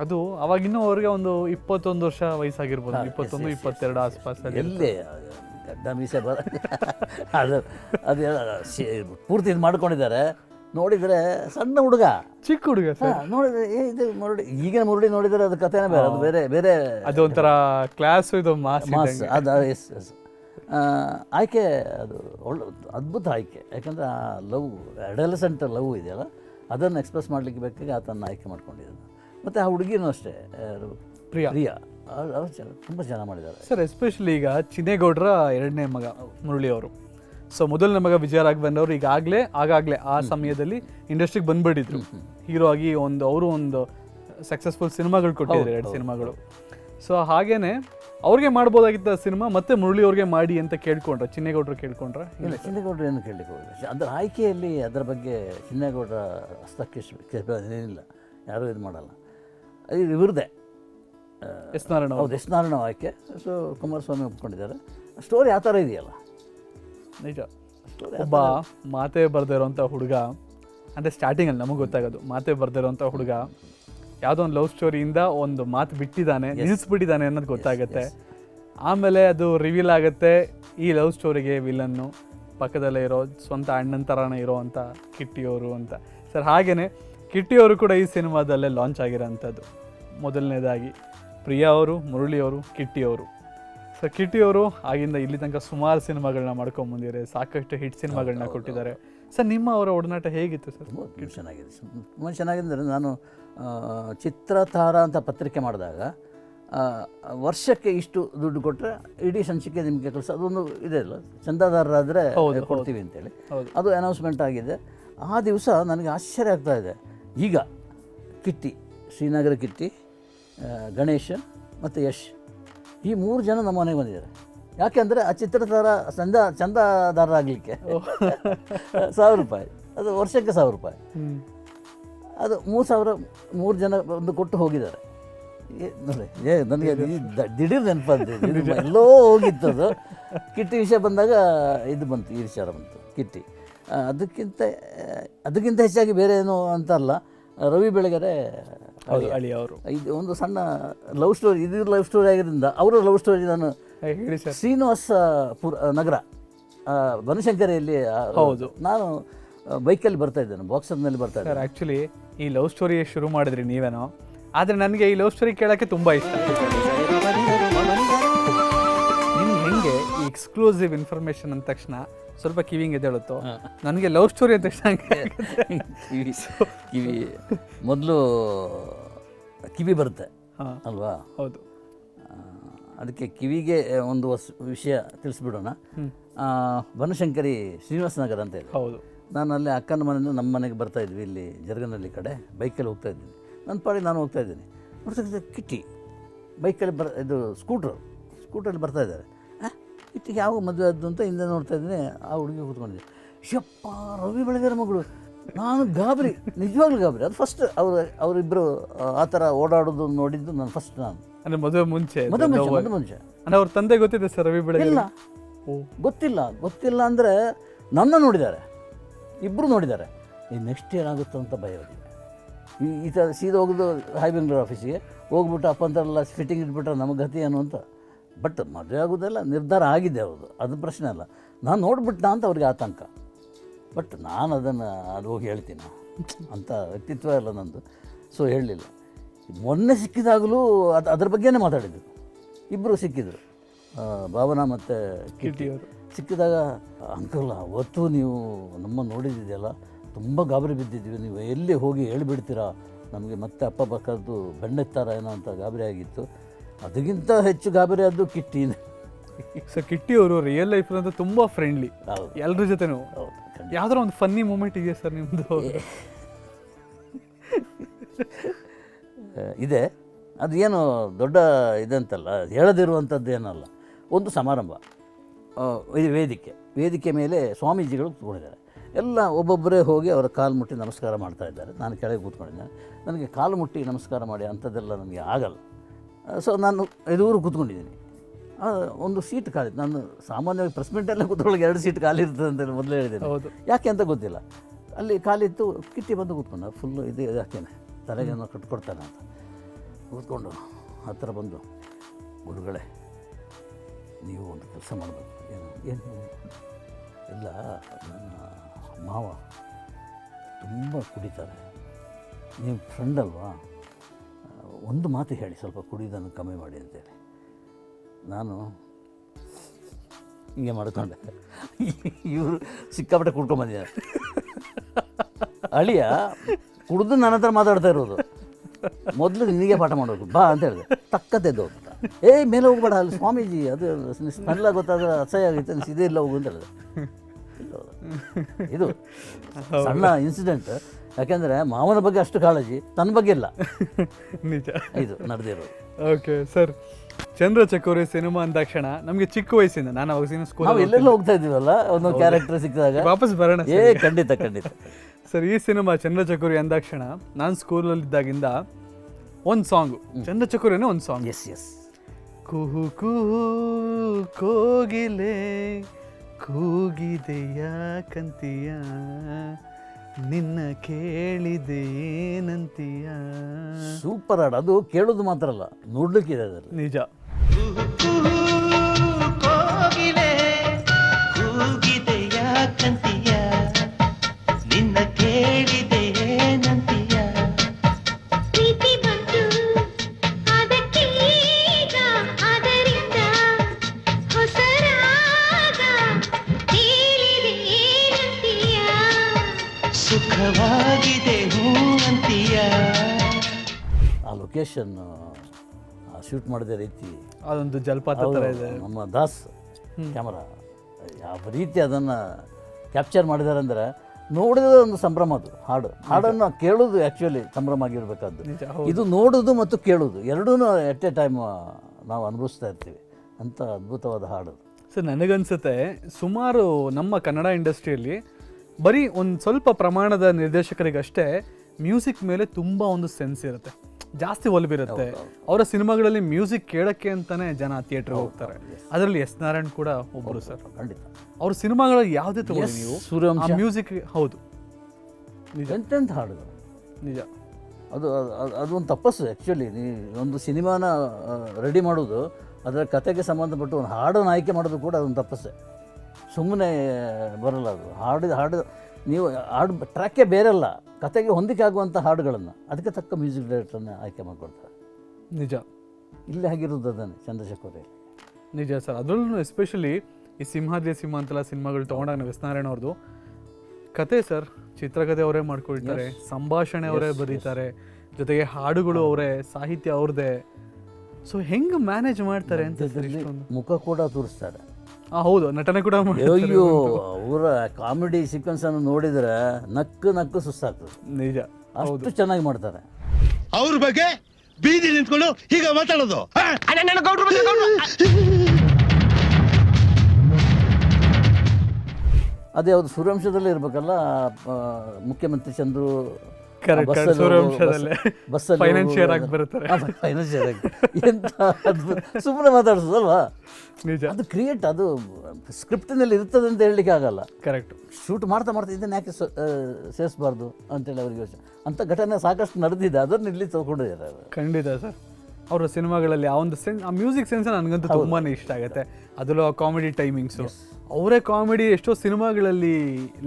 A: ಅದು ಅವಾಗಿನ್ನೂ ಅವ್ರಿಗೆ ಒಂದು ಇಪ್ಪತ್ತೊಂದು ವರ್ಷ ವಯಸ್ಸಾಗಿರ್ಬೋದು ಇಪ್ಪತ್ತೊಂದು ಇಪ್ಪತ್ತೆರಡು ಆಸ್ಪಾಸಲ್ಲಿ
B: ಎಲ್ಲಿ ಮೀಸೆ ಬರ ಅದು ಅದು ಪೂರ್ತಿ ಇದು ಮಾಡ್ಕೊಂಡಿದ್ದಾರೆ. ನೋಡಿದರೆ ಸಣ್ಣ ಹುಡುಗ.
A: ಚಿಕ್ಕ ಹುಡುಗ
B: ನೋಡಿದ್ರೆ ಏ ಇದು ಮುರುಡಿ ಈಗಿನ ಮುರುಡಿ ನೋಡಿದರೆ ಅದು ಕಥೆನೇ ಬೇರೆ ಅದು ಬೇರೆ ಬೇರೆ
A: ಅದೊಂಥರ ಕ್ಲಾಸ್ ಇದು ಮಾಸ್
B: ಅದು ಎಸ್ ಎಸ್ ಆಯ್ಕೆ ಅದು ಒಳ್ಳೆ ಅದ್ಭುತ ಆಯ್ಕೆ. ಯಾಕಂದರೆ ಆ ಲವ್ ಅಡಲಸೆಂಟ್ ಲವ್ ಇದೆಯಲ್ಲ ಅದನ್ನು ಎಕ್ಸ್ಪ್ರೆಸ್ ಮಾಡಲಿಕ್ಕೆ ಬೇಕಾಗಿ ಆತನ ಆಯ್ಕೆ ಮಾಡ್ಕೊಂಡಿದ್ದಾನೆ ಮತ್ತು ಆ ಹುಡುಗಿನೂ ಅಷ್ಟೇ
A: ಪ್ರಿಯಾ.
B: ಪ್ರಿಯಾ. ಅವ್ರು ತುಂಬ ಚೆನ್ನಾಗಿ ಮಾಡಿದ್ದಾರೆ.
A: ಸರ್ ಎಸ್ಪೆಷಲಿ ಈಗ ಚಿನ್ನೇಗೌಡರ ಎರಡನೇ ಮಗ ಮುರಳಿ ಅವರು. ಸೊ ಮೊದಲನೇ ಮಗ ವಿಜಯ ರಾಘವನ್ ಅವರು ಈಗಾಗಲೇ ಆಗಾಗಲೇ ಆ ಸಮಯದಲ್ಲಿ ಇಂಡಸ್ಟ್ರಿಗೆ ಬಂದ್ಬಿಟ್ಟಿದ್ರು. ಹೀರೋ ಆಗಿ ಒಂದು ಅವರು ಒಂದು ಸಕ್ಸಸ್ಫುಲ್ ಸಿನಿಮಾಗಳು ಕೊಟ್ಟಿದ್ದಾರೆ ಎರಡು ಸಿನಿಮಾಗಳು. ಸೊ ಹಾಗೇನೆ ಅವ್ರಿಗೆ ಮಾಡ್ಬೋದಾಗಿದ್ದ ಸಿನಿಮಾ ಮತ್ತೆ ಮುರಳಿ ಅವ್ರಿಗೆ ಮಾಡಿ ಅಂತ ಕೇಳ್ಕೊಂಡ್ರೆ ಚಿನ್ನೇಗೌಡರು ಕೇಳ್ಕೊಂಡ್ರೆ?
B: ಇಲ್ಲ ಚಿನ್ನೇಗೌಡರು ಏನು ಕೇಳಲಿಕ್ಕೆ ಹೋಗಿಲ್ಲ. ಅದರ ಆಯ್ಕೆಯಲ್ಲಿ ಅದರ ಬಗ್ಗೆ ಚಿನ್ನೇಗೌಡರ ಹಸ್ತಕ್ಷೇಪ ಏನಿಲ್ಲ. ಯಾರೂ ಇದು ಮಾಡಲ್ಲ. ಇವ್ರದ್ದೇ.
A: ಎಸ್ ನಾರಾಯಣ ಅವ್ರು.
B: ಹೌದು ಎಸ್ ನಾರಾಯಣ ಆಯ್ಕೆ. ಸೊ ಕುಮಾರಸ್ವಾಮಿ ಒಪ್ಕೊಂಡಿದ್ದಾರೆ. ಸ್ಟೋರಿ ಆ ಥರ ಇದೆಯಲ್ಲ?
A: ನಿಜ. ಒಬ್ಬ ಮಾತೆ ಬರೆದಿರೋಂಥ ಇರೋಂಥ ಹುಡುಗ ಅಂದರೆ ಸ್ಟಾರ್ಟಿಂಗಲ್ಲಿ ನಮಗೆ ಗೊತ್ತಾಗೋದು ಮಾತೆ ಬರೆದಿರೋಂಥ ಇರೋಂಥ ಹುಡುಗ ಯಾವುದೋ ಒಂದು ಲವ್ ಸ್ಟೋರಿಯಿಂದ ಒಂದು ಮಾತು ಬಿಟ್ಟಿದ್ದಾನೆ ನಿಲ್ಲಿಸ್ಬಿಟ್ಟಿದ್ದಾನೆ ಅನ್ನೋದು ಗೊತ್ತಾಗುತ್ತೆ. ಆಮೇಲೆ ಅದು ರಿವೀಲ್ ಆಗುತ್ತೆ ಈ ಲವ್ ಸ್ಟೋರಿಗೆ ವಿಲನ್ನು ಪಕ್ಕದಲ್ಲೇ ಇರೋ ಸ್ವಂತ ಅಣ್ಣನ ಥರನೇ ಇರೋ ಅಂಥ ಕಿಟ್ಟಿಯವರು ಅಂತ. ಸರ್ ಹಾಗೆಯೇ ಕಿಟ್ಟಿಯವರು ಕೂಡ ಈ ಸಿನಿಮಾದಲ್ಲೇ ಲಾಂಚ್ ಆಗಿರೋಂಥದ್ದು. ಮೊದಲನೇದಾಗಿ. ಪ್ರಿಯಾ ಅವರು ಮುರಳಿ ಅವರು ಕಿಟ್ಟಿಯವರು ಸೊ ಕಿಟ್ಟಿಯವರು ಆಗಿಂದ ಇಲ್ಲಿ ತನಕ ಸುಮಾರು ಸಿನಿಮಾಗಳನ್ನ ಮಾಡ್ಕೊಂಡು ಬಂದಿದ್ದಾರೆ. ಸಾಕಷ್ಟು ಹಿಟ್ ಸಿನಿಮಾಗಳನ್ನ ಕೊಟ್ಟಿದ್ದಾರೆ. ಸರ್ ನಿಮ್ಮ ಅವರ ಒಡನಾಟ ಹೇಗಿತ್ತು ಸರ್?
B: ತುಂಬ ಚೆನ್ನಾಗಿದೆ ತುಂಬ ಚೆನ್ನಾಗಿದೆ ಅಂದರೆ ನಾನು ಚಿತ್ರತಾರ ಅಂತ ಪತ್ರಿಕೆ ಮಾಡಿದಾಗ ವರ್ಷಕ್ಕೆ ಇಷ್ಟು ದುಡ್ಡು ಕೊಟ್ಟರೆ ಇಡೀ ಸಂಚಿಕೆ ನಿಮಗೆ ಕೆಲಸ ಅದೊಂದು ಇದೆ ಅಲ್ಲ ಚಂದಾದಾರರಾದರೆ ಕೊಡ್ತೀವಿ ಅಂತೇಳಿ. ಅದು ಅನೌನ್ಸ್ಮೆಂಟ್ ಆಗಿದೆ. ಆ ದಿವಸ ನನಗೆ ಆಶ್ಚರ್ಯ ಆಗ್ತಾ ಇದೆ. ಈಗ ಕಿಟ್ಟಿ ಶ್ರೀನಗರ ಕಿಟ್ಟಿ ಗಣೇಶ ಮತ್ತು ಯಶ್. ಈ ಮೂರು ಜನ ನಮ್ಮ ಮನೆಗೆ ಬಂದಿದ್ದಾರೆ. ಯಾಕೆಂದರೆ ಆ ಚಿತ್ರದಾರ ಚಂದ ಚಂದಾದಾರರಾಗಲಿಕ್ಕೆ. [laughs] ಸಾವಿರ ರೂಪಾಯಿ. ಅದು ವರ್ಷಕ್ಕೆ ಸಾವಿರ ರೂಪಾಯಿ. ಅದು ಮೂರು ಸಾವಿರ ಮೂರು ಜನ ಒಂದು ಕೊಟ್ಟು ಹೋಗಿದ್ದಾರೆ. ಏ- ನೋಡಿ ನನಗೆ ದಿಢೀರ್ ನೆನಪಂತೆ ಎಲ್ಲೋ ಹೋಗಿತ್ತು ಅದು ಕಿಟ್ಟಿ ವಿಷಯ ಬಂದಾಗ ಇದು ಬಂತು ಈ ವಿಚಾರ ಬಂತು ಕಿಟ್ಟಿ. ಅದಕ್ಕಿಂತ ಅದಕ್ಕಿಂತ ಹೆಚ್ಚಾಗಿ ಬೇರೆ ಏನು ಅಂತ ಅಲ್ಲ ರವಿ ಬೆಳಗೆರೆ
A: ಹೌದು ಅಳಿ ಅವರು.
B: ಇದು ಒಂದು ಸಣ್ಣ ಲವ್ ಸ್ಟೋರಿ ಇದು ಲವ್ ಸ್ಟೋರಿ ಆಗಿದ್ದರಿಂದ ಅವರ ಲವ್ ಸ್ಟೋರಿ ನಾನು
A: ಹೇಳಿ ಸರ್.
B: ಶ್ರೀನಿವಾಸ ಪುರ ನಗರ ಬನಶಂಕರಿಯಲ್ಲಿ
A: ಹೌದು.
B: ನಾನು ಬೈಕಲ್ಲಿ ಬರ್ತಾ ಇದ್ದೇನೆ ಬಾಕ್ಸರ್ನಲ್ಲಿ ಬರ್ತಾ ಇದ್ದೆ
A: ಸರ್ ಆ್ಯಕ್ಚುಲಿ ಈ ಲವ್ ಸ್ಟೋರಿ ಶುರು ಮಾಡಿದ್ರಿ ನೀವೇನೋ ಆದರೆ ನನಗೆ ಈ ಲವ್ ಸ್ಟೋರಿ ಕೇಳೋಕ್ಕೆ ತುಂಬ ಇಷ್ಟ. ನಿಮ್ಗೆ ಹೆಂಗೆ ಈ ಎಕ್ಸ್ಕ್ಲೂಸಿವ್ ಇನ್ಫಾರ್ಮೇಷನ್ ಅಂದ ತಕ್ಷಣ ಸ್ವಲ್ಪ ಕಿವಿಂಗ್ ಎದ್ದೇಳುತ್ತೋ? ನನಗೆ ಲವ್ ಸ್ಟೋರಿ ಅಂತ ತಕ್ಷಣ
B: ಕಿವಿ ಕಿವಿ ಮೊದಲು ಕಿವಿ ಬರುತ್ತೆ ಅಲ್ವಾ?
A: ಹೌದು.
B: ಅದಕ್ಕೆ ಕಿವಿಗೆ ಒಂದು ಹೊಸ ವಿಷಯ ತಿಳಿಸ್ಬಿಡೋಣ. ಬನಶಂಕರಿ ಶ್ರೀನಿವಾಸ ನಗರ ಅಂತ ಹೇಳಿ
A: ಹೌದು.
B: ನಾನು ಅಲ್ಲಿ ಅಕ್ಕನ ಮನೆಯಿಂದ ನಮ್ಮ ಮನೆಗೆ ಬರ್ತಾ ಇದ್ವಿ ಇಲ್ಲಿ ಜರಗನಹಳ್ಳಿ ಕಡೆ. ಬೈಕಲ್ಲಿ ಹೋಗ್ತಾ ಇದ್ದೀನಿ. ನನ್ನ ಪಾಡಿಗೆ ನಾನು ಹೋಗ್ತಾ ಇದ್ದೀನಿ. ಕಿಟ್ಟಿ. ಬೈಕಲ್ಲಿ ಬರ್ ಇದು ಸ್ಕೂಟ್ರು ಸ್ಕೂಟ್ರಲ್ಲಿ ಬರ್ತಾ ಇದ್ದಾರೆ. ಕಿಟ್ಟಿಗೆ ಯಾವ ಮದುವೆ ಆದ್ದು ಅಂತ ಹಿಂದೆ ನೋಡ್ತಾ ಇದ್ದೀನಿ ಆ ಹುಡುಗಿ ಕೂತ್ಕೊಂಡಿದ್ದೆ ಯಪ್ಪ ರವಿ ಬೆಳಗೆರೆ ಮಗಳು. ನಾನು ಗಾಬರಿ ನಿಜವಾಗ್ಲೂ ಗಾಬರಿ. ಅದು ಫಸ್ಟ್ ಅವರು ಅವರಿಬ್ಬರು ಆ ಥರ ಓಡಾಡೋದು ನೋಡಿದ್ದು ನಾನು ಫಸ್ಟ್ ನಾನು.
A: ಅಂದರೆ ಮದುವೆ ಮುಂಚೆ
B: ಮದುವೆ ಮುಂಚೆ ಮದುವೆ ಮುಂಚೆ.
A: ಅಂದರೆ ಅವ್ರ ತಂದೆ ಗೊತ್ತಿದೆ ಸರ್ ರವಿ ಬೆಳಗ್ಗೆ
B: ಇಲ್ಲ. ಗೊತ್ತಿಲ್ಲ ಗೊತ್ತಿಲ್ಲ ಅಂದರೆ ನನ್ನ ನೋಡಿದ್ದಾರೆ. ಇಬ್ಬರು ನೋಡಿದ್ದಾರೆ. ಈ ನೆಕ್ಸ್ಟ್ ಏನಾಗುತ್ತೆ ಅಂತ ಭಯ ಈ ಈ ಥರ ಸೀದಾ ಹೋಗೋದು ಹೈ ಬೆಂಗಳೂರು ಆಫೀಸಿಗೆ ಹೋಗ್ಬಿಟ್ಟು ಅಂತಾರಲ್ಲ ಫಿಟ್ಟಿಂಗ್ ಇಟ್ಬಿಟ್ರೆ ನಮಗೆ ಗತಿ ಏನು ಅಂತ? ಬಟ್ ಮದುವೆ ಆಗೋದೆಲ್ಲ ನಿರ್ಧಾರ ಆಗಿದೆ ಅವ್ರದ್ದು. ಅದು ಪ್ರಶ್ನೆ ಅಲ್ಲ. ನಾನು ನೋಡ್ಬಿಟ್ಟ ಅಂತ ಅವ್ರಿಗೆ ಆತಂಕ. ಬಟ್ ನಾನು ಅದನ್ನು ಅದು ಹೋಗಿ ಹೇಳ್ತೀನಿ? ಅಂತ ವ್ಯಕ್ತಿತ್ವ ಇಲ್ಲ ನಂದು. ಸೊ ಹೇಳಲಿಲ್ಲ. ಮೊನ್ನೆ ಸಿಕ್ಕಿದಾಗಲೂ ಅದು ಅದ್ರ ಬಗ್ಗೆನೇ ಮಾತಾಡಿದ್ದು ಇಬ್ಬರು ಸಿಕ್ಕಿದ್ರು. ಭಾವನಾ ಮತ್ತು ಕಿಟ್ಟಿ.
A: ಅವರು.
B: ಸಿಕ್ಕಿದಾಗ ಅಂಕಲ್ ಅವತ್ತು ನೀವು ನಮ್ಮ ನೋಡಿದ್ದಿದೆಯಲ್ಲ ತುಂಬ ಗಾಬರಿ ಬಿದ್ದಿದ್ವಿ. ನೀವು ಎಲ್ಲಿ ಹೋಗಿ ಹೇಳಿಬಿಡ್ತೀರಾ? ನಮಗೆ ಮತ್ತೆ ಅಪ್ಪ ಬಕ್ಕದ್ದು ಬೆಣ್ಣೆತ್ತಾರ ಏನೋ ಅಂತ ಗಾಬರಿ ಆಗಿತ್ತು. ಅದಕ್ಕಿಂತ ಹೆಚ್ಚು ಗಾಬರಿ ಅದು ಕಿಟ್ಟಿ
A: ಸೊ ಕಿಟ್ಟಿ ಅವರು ರಿಯಲ್ ಲೈಫ್ ಅಂತ ತುಂಬ ಫ್ರೆಂಡ್ಲಿ
B: ಎಲ್ಲರ
A: ಎಲ್ರ ಜೊತೆನೂ.
B: ಹೌದು ಖಂಡಿತ.
A: ಯಾವ್ದಾರ ಒಂದು ಫನ್ನಿ ಮೂಮೆಂಟ್ ಇದೆಯಾ ಸರ್ ನಿಮ್ಮದು
B: ಆ, ಇದೆ. ಅದು ಏನು ದೊಡ್ಡ ಇದಂತಲ್ಲ ಹೇಳದಿರುವಂಥದ್ದು ಏನಲ್ಲ. ಒಂದು ಸಮಾರಂಭ. ಆ, ಇದು ವೇದಿಕೆ. ವೇದಿಕೆ ಮೇಲೆ ಸ್ವಾಮೀಜಿಗಳು ಕೂತ್ಕೊಂಡಿದ್ದಾರೆ. ಎಲ್ಲ ಒಬ್ಬೊಬ್ಬರೇ ಹೋಗಿ ಅವರ ಕಾಲು ಮುಟ್ಟಿ ನಮಸ್ಕಾರ ಮಾಡ್ತಾ ಇದ್ದಾರೆ. ನಾನು ಕೆಳಗೆ ಕೂತ್ಕೊಂಡಿದ್ದೇನೆ. ನನಗೆ ಕಾಲು ಮುಟ್ಟಿ ನಮಸ್ಕಾರ ಮಾಡಿ ಅಂಥದ್ದೆಲ್ಲ ನನಗೆ ಆಗಲ್ಲ. ಸೊ ನಾನು ಎದುರು ಕೂತ್ಕೊಂಡಿದ್ದೀನಿ. ಒಂದು ಸೀಟ್ ಖಾಲಿ ನಾನು ಸಾಮಾನ್ಯವಾಗಿ ಪ್ರೆಸ್ ಮೀಟಲ್ಲೇ ಕೂತ್ಕೊಳ್ಳೋಕೆ ಎರಡು ಸೀಟ್ ಖಾಲಿ ಇರ್ತದೆ ಅಂತ ಮೊದಲೇ ಹೇಳಿದ್ದೇನೆ.
A: ಹೌದು.
B: ಯಾಕೆ ಅಂತ ಗೊತ್ತಿಲ್ಲ. ಅಲ್ಲಿ ಕಾಲಿತ್ತು ಕಿಟ್ಟಿ ಬಂದು ಕೂತ್ಕೊಂಡು ಫುಲ್ಲು ಇದು ಯಾಕೆನೆ ತಲೆಗೇನೋ ಕಟ್ಕೊಡ್ತಾನೆ ಅಂತ. ಕೂತ್ಕೊಂಡು ಹತ್ತಿರ ಬಂದು ಗುರುಗಳೇ ನೀವು ಒಂದು ಕೆಲಸ ಮಾಡಬೇಕು. ಏನು ಏನು ಇಲ್ಲ ನನ್ನ ಮಾವ ತುಂಬ ಕುಡಿತಾರೆ. ನೀವು ಫ್ರೆಂಡ್ ಅಲ್ವಾ? ಒಂದು ಮಾತು ಹೇಳಿ, ಸ್ವಲ್ಪ ಕುಡಿಯೋದನ್ನು ಕಮ್ಮಿ ಮಾಡಿ ಅಂತೇಳಿ. ನಾನು ಹಿಂಗೆ ಮಾಡ್ಕೊಂಡೆ. ಇವರು ಸಿಕ್ಕಾಪಟ್ಟೆ ಕುಡ್ಕೊಂಬಂದಿದ್ದಾರೆ. ಅಳಿಯ ಕುಡಿದು ನನ್ನ ಹತ್ರ ಮಾತಾಡ್ತಾ ಇರೋದು. ಮೊದಲು ನಿನಗೆ ಪಾಠ ಮಾಡೋದು, ಬಾ ಅಂತ ಹೇಳಿದೆ. ತಕ್ಕದ್ದೆದ್ದು ಅಂತ ಏಯ್ ಮೇಲೆ ಹೋಗ್ಬೇಡ, ಅಲ್ಲಿ ಸ್ವಾಮೀಜಿ, ಅದು ಸ್ಮೆಲ್ಲ ಗೊತ್ತಾದ್ರೆ ಅಸಹ್ಯ ಆಗುತ್ತೆ ಇದೇ ಇಲ್ಲ ಹೋಗು ಅಂತ ಹೇಳಿದೆ. ಇದು ಸಣ್ಣ ಇನ್ಸಿಡೆಂಟ್ ಯಾಕೆಂದರೆ ಮಾವನ ಬಗ್ಗೆ ಅಷ್ಟು ಕಾಳಜಿ ತನ್ನ ಬಗ್ಗೆ ಇಲ್ಲ. [laughs]
A: ನಿಜ.
B: ಇದು ನಡೆದಿರೋದು
A: okay sir Chandra Chakori cinema ಅಂದಾಕ್ಷಣ ನಮಗೆ ಚಿಕ್ಕ ವಯಸ್ಸಿಂದ ನಾನು ಅವಾಗ ಸಿನಿಮಾ ಸ್ಕೂಲ್
B: ಎಲ್ಲೆಲ್ಲ ಹೋಗ್ತಾ ಇದ್ದೀವಲ್ಲ ಒಂದೊಂದು ಕ್ಯಾರೆಕ್ಟರ್ ಸಿಕ್ಕಿದಾಗ. [laughs]
A: ವಾಪಸ್ ಬರೋಣ
B: ಏ ಖಂಡಿತ ಖಂಡಿತ. [laughs]
A: ಸರ್ ಈ ಸಿನಿಮಾ ಚಂದ್ರ ಚಕೋರಿ ಅಂದಾಕ್ಷಣ ನಾನು ಸ್ಕೂಲಲ್ಲಿದ್ದಾಗಿಂದ ಒಂದು ಸಾಂಗು ಚಂದ್ರ ಚಕೋರಿನೇ ಒಂದು ಸಾಂಗ್
B: ಎಸ್ ಎಸ್
A: ಕುಹು ಕುಹು ಕೋಗಿಲೆ ಕೂಗಿದೆಯ ಕಂತಿಯ? ನಿನ್ನ ಕೇಳಿದೆ ಏನಂತೀಯ?
B: ಸೂಪರ್ ಹಾಡು ಅದು ಕೇಳೋದು ಮಾತ್ರ ಅಲ್ಲ ನೋಡ್ಲಿಕ್ಕಿದೆ ಅದರಲ್ಲಿ.
A: ನಿಜ.
C: ನಿನ್ನ ಕೇಳಿದೆ ಸುಖವಾಗಿದೆ ಹೂವಂತಿಯ
B: ಆ ಲೊಕೇಶನ್ ಶೂಟ್ ಮಾಡಿದ ರೀತಿ.
A: ಅದೊಂದು ಜಲಪಾತ ಥರ ಇದೆ.
B: ನಮ್ಮ ದಾಸ್ ಕ್ಯಾಮರಾ. ಯಾವ ರೀತಿ ಅದನ್ನು ಕ್ಯಾಪ್ಚರ್ ಮಾಡಿದ್ದಾರೆ ಅಂದರೆ ನೋಡಿದ್ರೆ ಒಂದು ಸಂಭ್ರಮ ಅದು ಹಾಡು. ಹಾಡನ್ನು ಕೇಳೋದು ಆ್ಯಕ್ಚುಲಿ ಸಂಭ್ರಮ ಆಗಿರಬೇಕಾದ್ದು. ಇದು ನೋಡೋದು ಮತ್ತು ಕೇಳೋದು ಎರಡೂ ಎಟ್ ಎ ಟೈಮ್ ನಾವು ಅನುಭವಿಸ್ತಾ ಇರ್ತೀವಿ. ಅಂಥ ಅದ್ಭುತವಾದ ಹಾಡು
A: ಸರ್ ನನಗನ್ಸುತ್ತೆ ಸುಮಾರು ನಮ್ಮ ಕನ್ನಡ ಇಂಡಸ್ಟ್ರಿಯಲ್ಲಿ ಬರೀ ಒಂದು ಸ್ವಲ್ಪ ಪ್ರಮಾಣದ ನಿರ್ದೇಶಕರಿಗಷ್ಟೇ ಮ್ಯೂಸಿಕ್ ಮೇಲೆ ತುಂಬ ಒಂದು ಸೆನ್ಸ್ ಇರುತ್ತೆ. ಜಾಸ್ತಿ ಒಲ್ಬಿರುತ್ತೆ ಅವರ ಸಿನಿಮಾಗಳಲ್ಲಿ ಮ್ಯೂಸಿಕ್ ಕೇಳಕ್ಕೆ ಅಂತಾನೆ ಜನ ಥಿಯೇಟರ್ ಹೋಗ್ತಾರೆ. ಅದರಲ್ಲಿ ಎಸ್ ನಾರಾಯಣ್ ಕೂಡ ಒಬ್ಬರು ಸರ್.
B: ಖಂಡಿತ.
A: ಅವ್ರ ಸಿನಿಮಾಗಳ ಯಾವುದೇ ತಗೊಳ್ಳಿ ನೀವು
B: ಸೂರ್ಯವಂಶ.
A: ಮ್ಯೂಸಿಕ್ ಹೌದು. ನಿಜ.
B: ಎಂತೆಂಥ ಹಾಡುಗಳು?
A: ನಿಜ.
B: ಅದು ಅದು- ಒಂದು ತಪಸ್ಸು ಆ್ಯಕ್ಚುಲಿ ನೀ ಒಂದು ಸಿನಿಮಾನ ರೆಡಿ ಮಾಡೋದು ಅದರ ಕತೆಗೆ ಸಂಬಂಧಪಟ್ಟು ಒಂದು ಹಾಡನ್ನು ಆಯ್ಕೆ ಮಾಡೋದು ಕೂಡ ಅದೊಂದು ತಪಸ್ಸೆ. ಸುಮ್ಮನೆ ಬರಲ್ಲ ಅದು. ಹಾಡು ಹಾಡು ನೀವು ಹಾಡು ಟ್ರ್ಯಾಕೇ ಬೇರೆಲ್ಲ. ಕತೆಗೆ ಹೊಂದಿಕೆ ಆಗುವಂಥ ಹಾಡುಗಳನ್ನು. ಅದಕ್ಕೆ ತಕ್ಕ ಮ್ಯೂಸಿಕ್ ಡೈರೆಕ್ಟರ್ನ ಆಯ್ಕೆ ಮಾಡಿಕೊಡ್ತಾರೆ.
A: ನಿಜ.
B: ಇಲ್ಲಿ ಆಗಿರೋದು ಅದನ್ನು ಚಂದ್ರಶೇಖರ್
A: ನಿಜ ಸರ್. ಅದರಲ್ಲೂ ಎಸ್ಪೆಷಲಿ ಈ ಸಿಂಹಾದ್ರಿ ಸಿಂಹ ಅಂತೆಲ್ಲ ಸಿನಿಮಾಗಳು ತೊಗೊಂಡಾಗ ನಾವು ಅವ್ರದ್ದು. ಕತೆ ಸರ್. ಚಿತ್ರಕಥೆ ಅವರೇ ಮಾಡ್ಕೊಳ್ತಾರೆ. ಸಂಭಾಷಣೆ ಅವರೇ ಬರೀತಾರೆ. ಜೊತೆಗೆ ಹಾಡುಗಳು ಅವರೇ ಸಾಹಿತ್ಯ ಅವ್ರದ್ದೇ. ಸೊ ಹೆಂಗೆ ಮ್ಯಾನೇಜ್ ಮಾಡ್ತಾರೆ ಅಂತ
B: ಮುಖ ಕೂಡ ತೋರಿಸ್ತಾರೆ.
A: ಹೌದು ನಟನೆ ಕೂಡ.
B: ಅಯ್ಯೋ ಅವರ ಕಾಮಿಡಿ ಸೀಕ್ವೆನ್ಸನ್ನು ನೋಡಿದ್ರೆ ನಕ್ಕು ನಕ್ಕು ಸುಸ್ತಾಗ್ತದೆ
A: ನಿಜ
B: ಅಷ್ಟು ಚೆನ್ನಾಗಿ ಮಾಡ್ತಾರೆ.
D: ಅವ್ರ ಬಗ್ಗೆ ಬೀದಿ ನಿಂತ್ಕೊಂಡು ಈಗ ಮಾತಾಡೋದು?
B: ಅದೇ ಅವ್ರು ಸೂರ್ಯಾಂಶದಲ್ಲೇ ಇರಬೇಕಲ್ಲ ಮುಖ್ಯಮಂತ್ರಿ ಚಂದ್ರು ಬಸ್ಸಲ್ಲಿ
A: ಆಗಿ ಬರ್ತಾರೆ.
B: ಆಗಿ. ಎಂತ ಅದ್ಭುತ. ಸುಮ್ಮನೆ ಮಾತಾಡ್ಸೋದಲ್ವಾ?
A: ನಿಜ.
B: ಅದು ಕ್ರಿಯೇಟ್ ಅದು ಸ್ಕ್ರಿಪ್ಟ್ನಲ್ಲಿ ಇರ್ತದೆ ಅಂತ ಹೇಳಲಿಕ್ಕೆ ಆಗಲ್ಲ.
A: ಕರೆಕ್ಟ್
B: ಶೂಟ್ ಮಾಡ್ತಾ ಮಾಡ್ತಾ ಇದನ್ನು ಯಾಕೆ ಸೇರಿಸ್ಬಾರ್ದು ಅಂತೇಳಿ ಅವ್ರಿಗೆ ಯೋಚನೆ. ಅಂತ ಘಟನೆ ಸಾಕಷ್ಟು ನಡೆದಿದೆ. ಅದನ್ನ ಇಲ್ಲಿ ತಗೊಂಡಿದ್ದಾರೆ
A: ಖಂಡಿತ ಸರ್. ಅವರ ಸಿನಿಮಾಗಳಲ್ಲಿ ಆ ಒಂದು ಸೆನ್ಸ್ ಆ ಮ್ಯೂಸಿಕ್ ಸೆನ್ಸ್ ನನಗಂತೂ ತುಂಬಾ ಇಷ್ಟ ಆಗುತ್ತೆ. ಅದರಲ್ಲೂ ಆ ಕಾಮಿಡಿ ಟೈಮಿಂಗ್ಸು ಅವರೇ ಕಾಮಿಡಿ ಎಷ್ಟೋ ಸಿನಿಮಾಗಳಲ್ಲಿ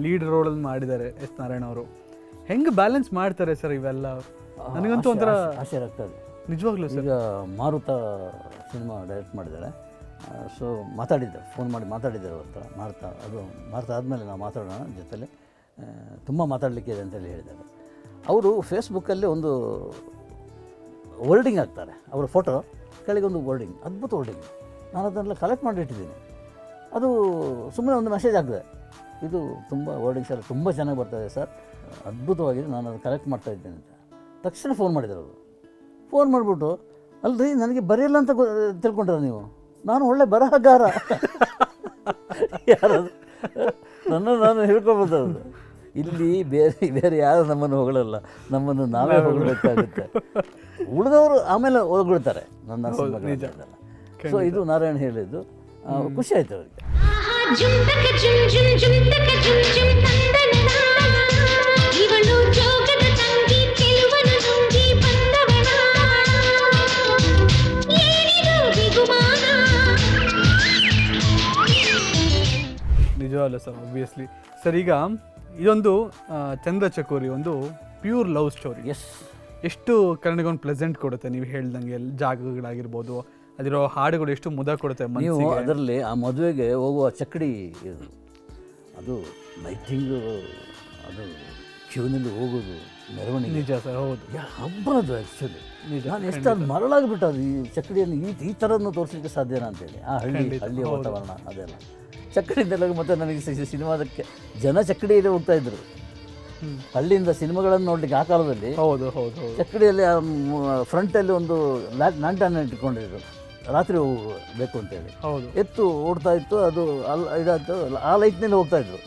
A: ಲೀಡ್ ರೋಲಲ್ಲಿ ಮಾಡಿದ್ದಾರೆ ಎಸ್ ನಾರಾಯಣ ಅವರು. ಹೆಂಗೆ ಬ್ಯಾಲೆನ್ಸ್ ಮಾಡ್ತಾರೆ ಸರ್ ಇವೆಲ್ಲ? ನನಗಂತೂ ಒಂಥರ
B: ಆಸೆ ಆಗ್ತದೆ
A: ನಿಜವಾಗ್ಲೂ ಸರ್
B: ಈಗ ಮಾರುತ ಸಿನಿಮಾ ಡೈರೆಕ್ಟ್ ಮಾಡಿದ್ದಾರೆ. ಸೊ ಮಾತಾಡಿದ್ದೆ ಫೋನ್ ಮಾಡಿ ಮಾತಾಡಿದ್ದಾರೆ ಅವತ್ತ ಮಾರುತ ಅದು ಮಾರುತ ಆದಮೇಲೆ ನಾವು ಮಾತಾಡೋಣ ಜೊತೆಲಿ. ತುಂಬ ಮಾತಾಡಲಿಕ್ಕೆ ಇದೆ ಅಂತೇಳಿ ಹೇಳಿದ್ದಾರೆ. ಅವರು ಫೇಸ್ಬುಕ್ಕಲ್ಲಿ ಒಂದು ವರ್ಡಿಂಗ್ ಹಾಕ್ತಾರೆ ಅವರ ಫೋಟೋ ಕೆಳಗೆ ಒಂದು ವರ್ಡಿಂಗ್ ಅದ್ಭುತ ವರ್ಡಿಂಗ್ ನಾನು ಅದನ್ನೆಲ್ಲ ಕಲೆಕ್ಟ್ ಮಾಡಿಟ್ಟಿದ್ದೀನಿ. ಅದು ಸುಮ್ಮನೆ ಒಂದು ಮೆಸೇಜ್ ಆಗ್ತದೆ ಇದು ತುಂಬ ವರ್ಡಿಂಗ್ಸ್ ಎಲ್ಲ ತುಂಬ ಚೆನ್ನಾಗಿ ಬರ್ತದೆ ಸರ್ ಅದ್ಭುತವಾಗಿದೆ. ನಾನು ಅದು ಕಲೆಕ್ಟ್ ಮಾಡ್ತಾ ಇದ್ದೇನೆ ಅಂತ. ತಕ್ಷಣ ಫೋನ್ ಮಾಡಿದರು ಅವರು. ಫೋನ್ ಮಾಡಿಬಿಟ್ಟು ಅಲ್ರಿ ನನಗೆ ಬರೆಯಲ್ಲ ಅಂತ ಗೊ- ತಿಳ್ಕೊಂಡ್ರ ನೀವು? ನಾನು ಒಳ್ಳೆ ಬರಹಗಾರ. [laughs] ಯಾರು ನನ್ನ ನಾನು ಹೇಳ್ಕೊಬೋದು ಅದು ಇಲ್ಲಿ ಬೇರೆ ಬೇರೆ ಯಾರು ನಮ್ಮನ್ನು ಹೊಗಳಲ್ಲ. ನಮ್ಮನ್ನು ನಾವೇ ಹೊಗಳಬೇಕಾಗುತ್ತೆ. ಉಳಿದವರು ಆಮೇಲೆ ಹೊಗಳ್ತಾರೆ. ನನ್ನ ಸೊ ಇದು ನಾರಾಯಣ ಹೇಳಿದ್ದು. ಆ, ಖುಷಿ ಆಯ್ತು ಅವರಿಗೆ.
A: ನಿಜವಲ್ಲ ಸರ್ ಆಬ್ವಿಯಸ್ಲಿ ಸರ್ ಈಗ ಇದೊಂದು ಚಂದ್ರ ಚಕೋರಿ ಒಂದು ಪ್ಯೂರ್ ಲವ್ ಸ್ಟೋರಿ
B: ಎಸ್
A: ಎಷ್ಟು ಕನ್ನಡಿಗೆ ಒಂದು ಪ್ಲೆಸೆಂಟ್ ಕೊಡುತ್ತೆ ನೀವು ಹೇಳ್ದಂಗೆ ಜಾಗಗಳಾಗಿರ್ಬೋದು ಅದಿರೋ ಹಾಡುಗಳು ಎಷ್ಟು ಮುದ ಕೊಡುತ್ತೆ
B: ನೀವು ಅದರಲ್ಲಿ ಆ ಮದುವೆಗೆ ಹೋಗುವ ಚಕ್ಕಡಿ ಇದು. ಅದು ಲೈಟಿಂಗ್ ಅದು ಕ್ಯೂನಲ್ಲಿ ಹೋಗೋದು ಮೆರವಣಿಗೆ.
A: ನಿಜ ಸರ್ ಹೌದು.
B: ಹಬ್ಬ ಅದು ಆ್ಯಕ್ಚುಲಿ ನಾನು ಎಷ್ಟು ಅದು ಮರಳಾಗ್ಬಿಟ್ಟು ಅದು ಈ ಚಕ್ಕಡಿಯನ್ನು ಈ ಈ ಥರನ್ನು ತೋರಿಸಲಿಕ್ಕೆ ಸಾಧ್ಯನಾ ಅಂತೇಳಿ. ಆ ಹಳ್ಳಿ ಹಳ್ಳಿಯ ವಾತಾವರಣ ಅದೆಲ್ಲ. ಚಕ್ಕಡಿಯಿಂದೆಲ್ಲ ಮತ್ತೆ ನನಗೆ ಸಿನಿಮಾದಕ್ಕೆ ಜನ ಚಕ್ಕಡಿಯಲ್ಲಿ ಹೋಗ್ತಾ ಇದ್ರು. ಹಳ್ಳಿಯಿಂದ ಸಿನಿಮಾಗಳನ್ನು ನೋಡ್ಲಿಕ್ಕೆ ಆ ಕಾಲದಲ್ಲಿ
A: ಹೌದು ಹೌದು
B: ಚಕ್ಕಡಿಯಲ್ಲಿ ಫ್ರಂಟಲ್ಲಿ ಒಂದು ಲ್ಯಾಟ್ ಲ್ಯಾಂಟನ್ ಇಟ್ಕೊಂಡಿದ್ರು. ರಾತ್ರಿ ಹೋಗಬೇಕು ಅಂತೇಳಿ.
A: ಹೌದು.
B: ಎತ್ತು ಓಡ್ತಾ ಇತ್ತು ಅದು ಅಲ್ಲಿ ಇದಾಯ್ತು. ಆ ಲೈಟ್ನಲ್ಲಿ ಹೋಗ್ತಾ ಇದ್ರು.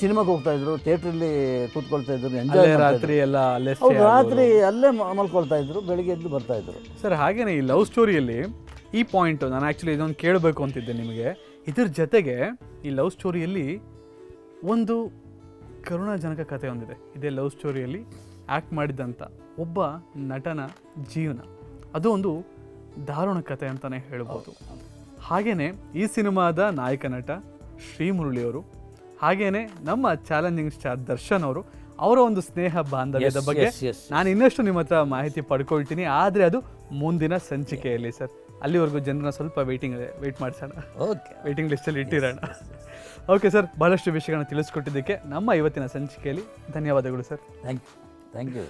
B: ಸಿನಿಮಾಗೆ ಹೋಗ್ತಾ ಇದ್ರು ಥಿಯೇಟ್ರಲ್ಲಿ ಕೂತ್ಕೊಳ್ತಾ ಇದ್ರು ಎಂಜಾಯ್
A: ರಾತ್ರಿ ಎಲ್ಲ ಅಲ್ಲೇ
B: ರಾತ್ರಿ ಅಲ್ಲೇ ಮಲ್ಕೊಳ್ತಾ ಇದ್ರು ಬೆಳಿಗ್ಗೆ ಎದ್ದು ಬರ್ತಾ ಇದ್ರು.
A: ಸರ್ ಹಾಗೇನೆ ಈ ಲವ್ ಸ್ಟೋರಿಯಲ್ಲಿ ಈ ಪಾಯಿಂಟ್ ನಾನು ಆ್ಯಕ್ಚುಲಿ ಇದೊಂದು ಕೇಳಬೇಕು ಅಂತಿದ್ದೆ ನಿಮಗೆ. ಇದ್ರ ಜೊತೆಗೆ ಈ ಲವ್ ಸ್ಟೋರಿಯಲ್ಲಿ ಒಂದು ಕರುಣಾಜನಕ ಕಥೆ ಒಂದಿದೆ. ಇದೇ ಲವ್ ಸ್ಟೋರಿಯಲ್ಲಿ ಆ್ಯಕ್ಟ್ ಮಾಡಿದ್ದಂಥ ಒಬ್ಬ ನಟನ ಜೀವನ. ಅದು ಒಂದು ದಾರುಣ ಕಥೆ ಅಂತಲೇ ಹೇಳ್ಬೋದು. ಹಾಗೆಯೇ ಈ ಸಿನಿಮಾದ ನಾಯಕ ನಟ ಶ್ರೀಮುರಳಿಯವರು ಹಾಗೆಯೇ ನಮ್ಮ ಚಾಲೆಂಜಿಂಗ್ ಸ್ಟಾರ್ ದರ್ಶನ್ ಅವರು ಅವರ ಒಂದು ಸ್ನೇಹ ಬಾಂಧವ್ಯದ ಬಗ್ಗೆ. ನಾನು ಇನ್ನಷ್ಟು ನಿಮ್ಮ ಹತ್ರ ಮಾಹಿತಿ ಪಡ್ಕೊಳ್ತೀನಿ. ಆದರೆ ಅದು ಮುಂದಿನ ಸಂಚಿಕೆಯಲ್ಲಿ ಸರ್. ಅಲ್ಲಿವರೆಗೂ ಜನರನ್ನ ಸ್ವಲ್ಪ ವೇಟಿಂಗ್ ವೇಟ್ ಮಾಡಿಸೋಣ.
B: ಓಕೆ
A: ವೇಟಿಂಗ್ ಲಿಸ್ಟಲ್ಲಿ ಇಟ್ಟಿರೋಣ. ಓಕೆ ಸರ್ ಭಾಳಷ್ಟು ವಿಷಯಗಳನ್ನ ತಿಳಿಸ್ಕೊಟ್ಟಿದ್ದಕ್ಕೆ ನಮ್ಮ ಇವತ್ತಿನ ಸಂಚಿಕೆಯಲ್ಲಿ ಧನ್ಯವಾದಗಳು sir
B: thank you thank you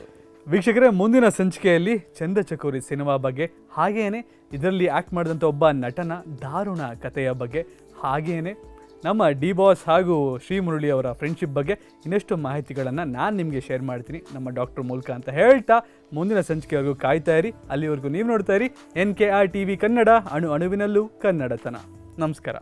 A: ವೀಕ್ಷಕರೇ ಮುಂದಿನ ಸಂಚಿಕೆಯಲ್ಲಿ ಚಂದ ಚಕೋರಿ ಸಿನಿಮಾ ಬಗ್ಗೆ ಹಾಗೆಯೇ ಇದರಲ್ಲಿ ಆ್ಯಕ್ಟ್ ಮಾಡಿದಂಥ ಒಬ್ಬ ನಟನ ದಾರುಣ ಕಥೆಯ ಬಗ್ಗೆ ಹಾಗೇನೆ ನಮ್ಮ ಡಿ ಬಾಸ್ ಹಾಗೂ ಶ್ರೀ ಮುರಳಿ ಅವರ ಫ್ರೆಂಡ್ಶಿಪ್ ಬಗ್ಗೆ ಇನ್ನಷ್ಟು ಮಾಹಿತಿಗಳನ್ನು ನಾನು ನಿಮಗೆ ಶೇರ್ ಮಾಡ್ತೀನಿ. ನಮ್ಮ ಡಾಕ್ಟರ್ ಮೂಲಕ ಅಂತ ಹೇಳ್ತಾ ಮುಂದಿನ ಸಂಚಿಕೆವರೆಗೂ ಕಾಯ್ತಾ ಇರಿ. ಅಲ್ಲಿವರೆಗೂ ನೀವು ನೋಡ್ತಾ ಇರಿ N K R T V Kannada, ಅಣು ಅಣುವಿನಲ್ಲೂ ಕನ್ನಡತನ. ನಮಸ್ಕಾರ.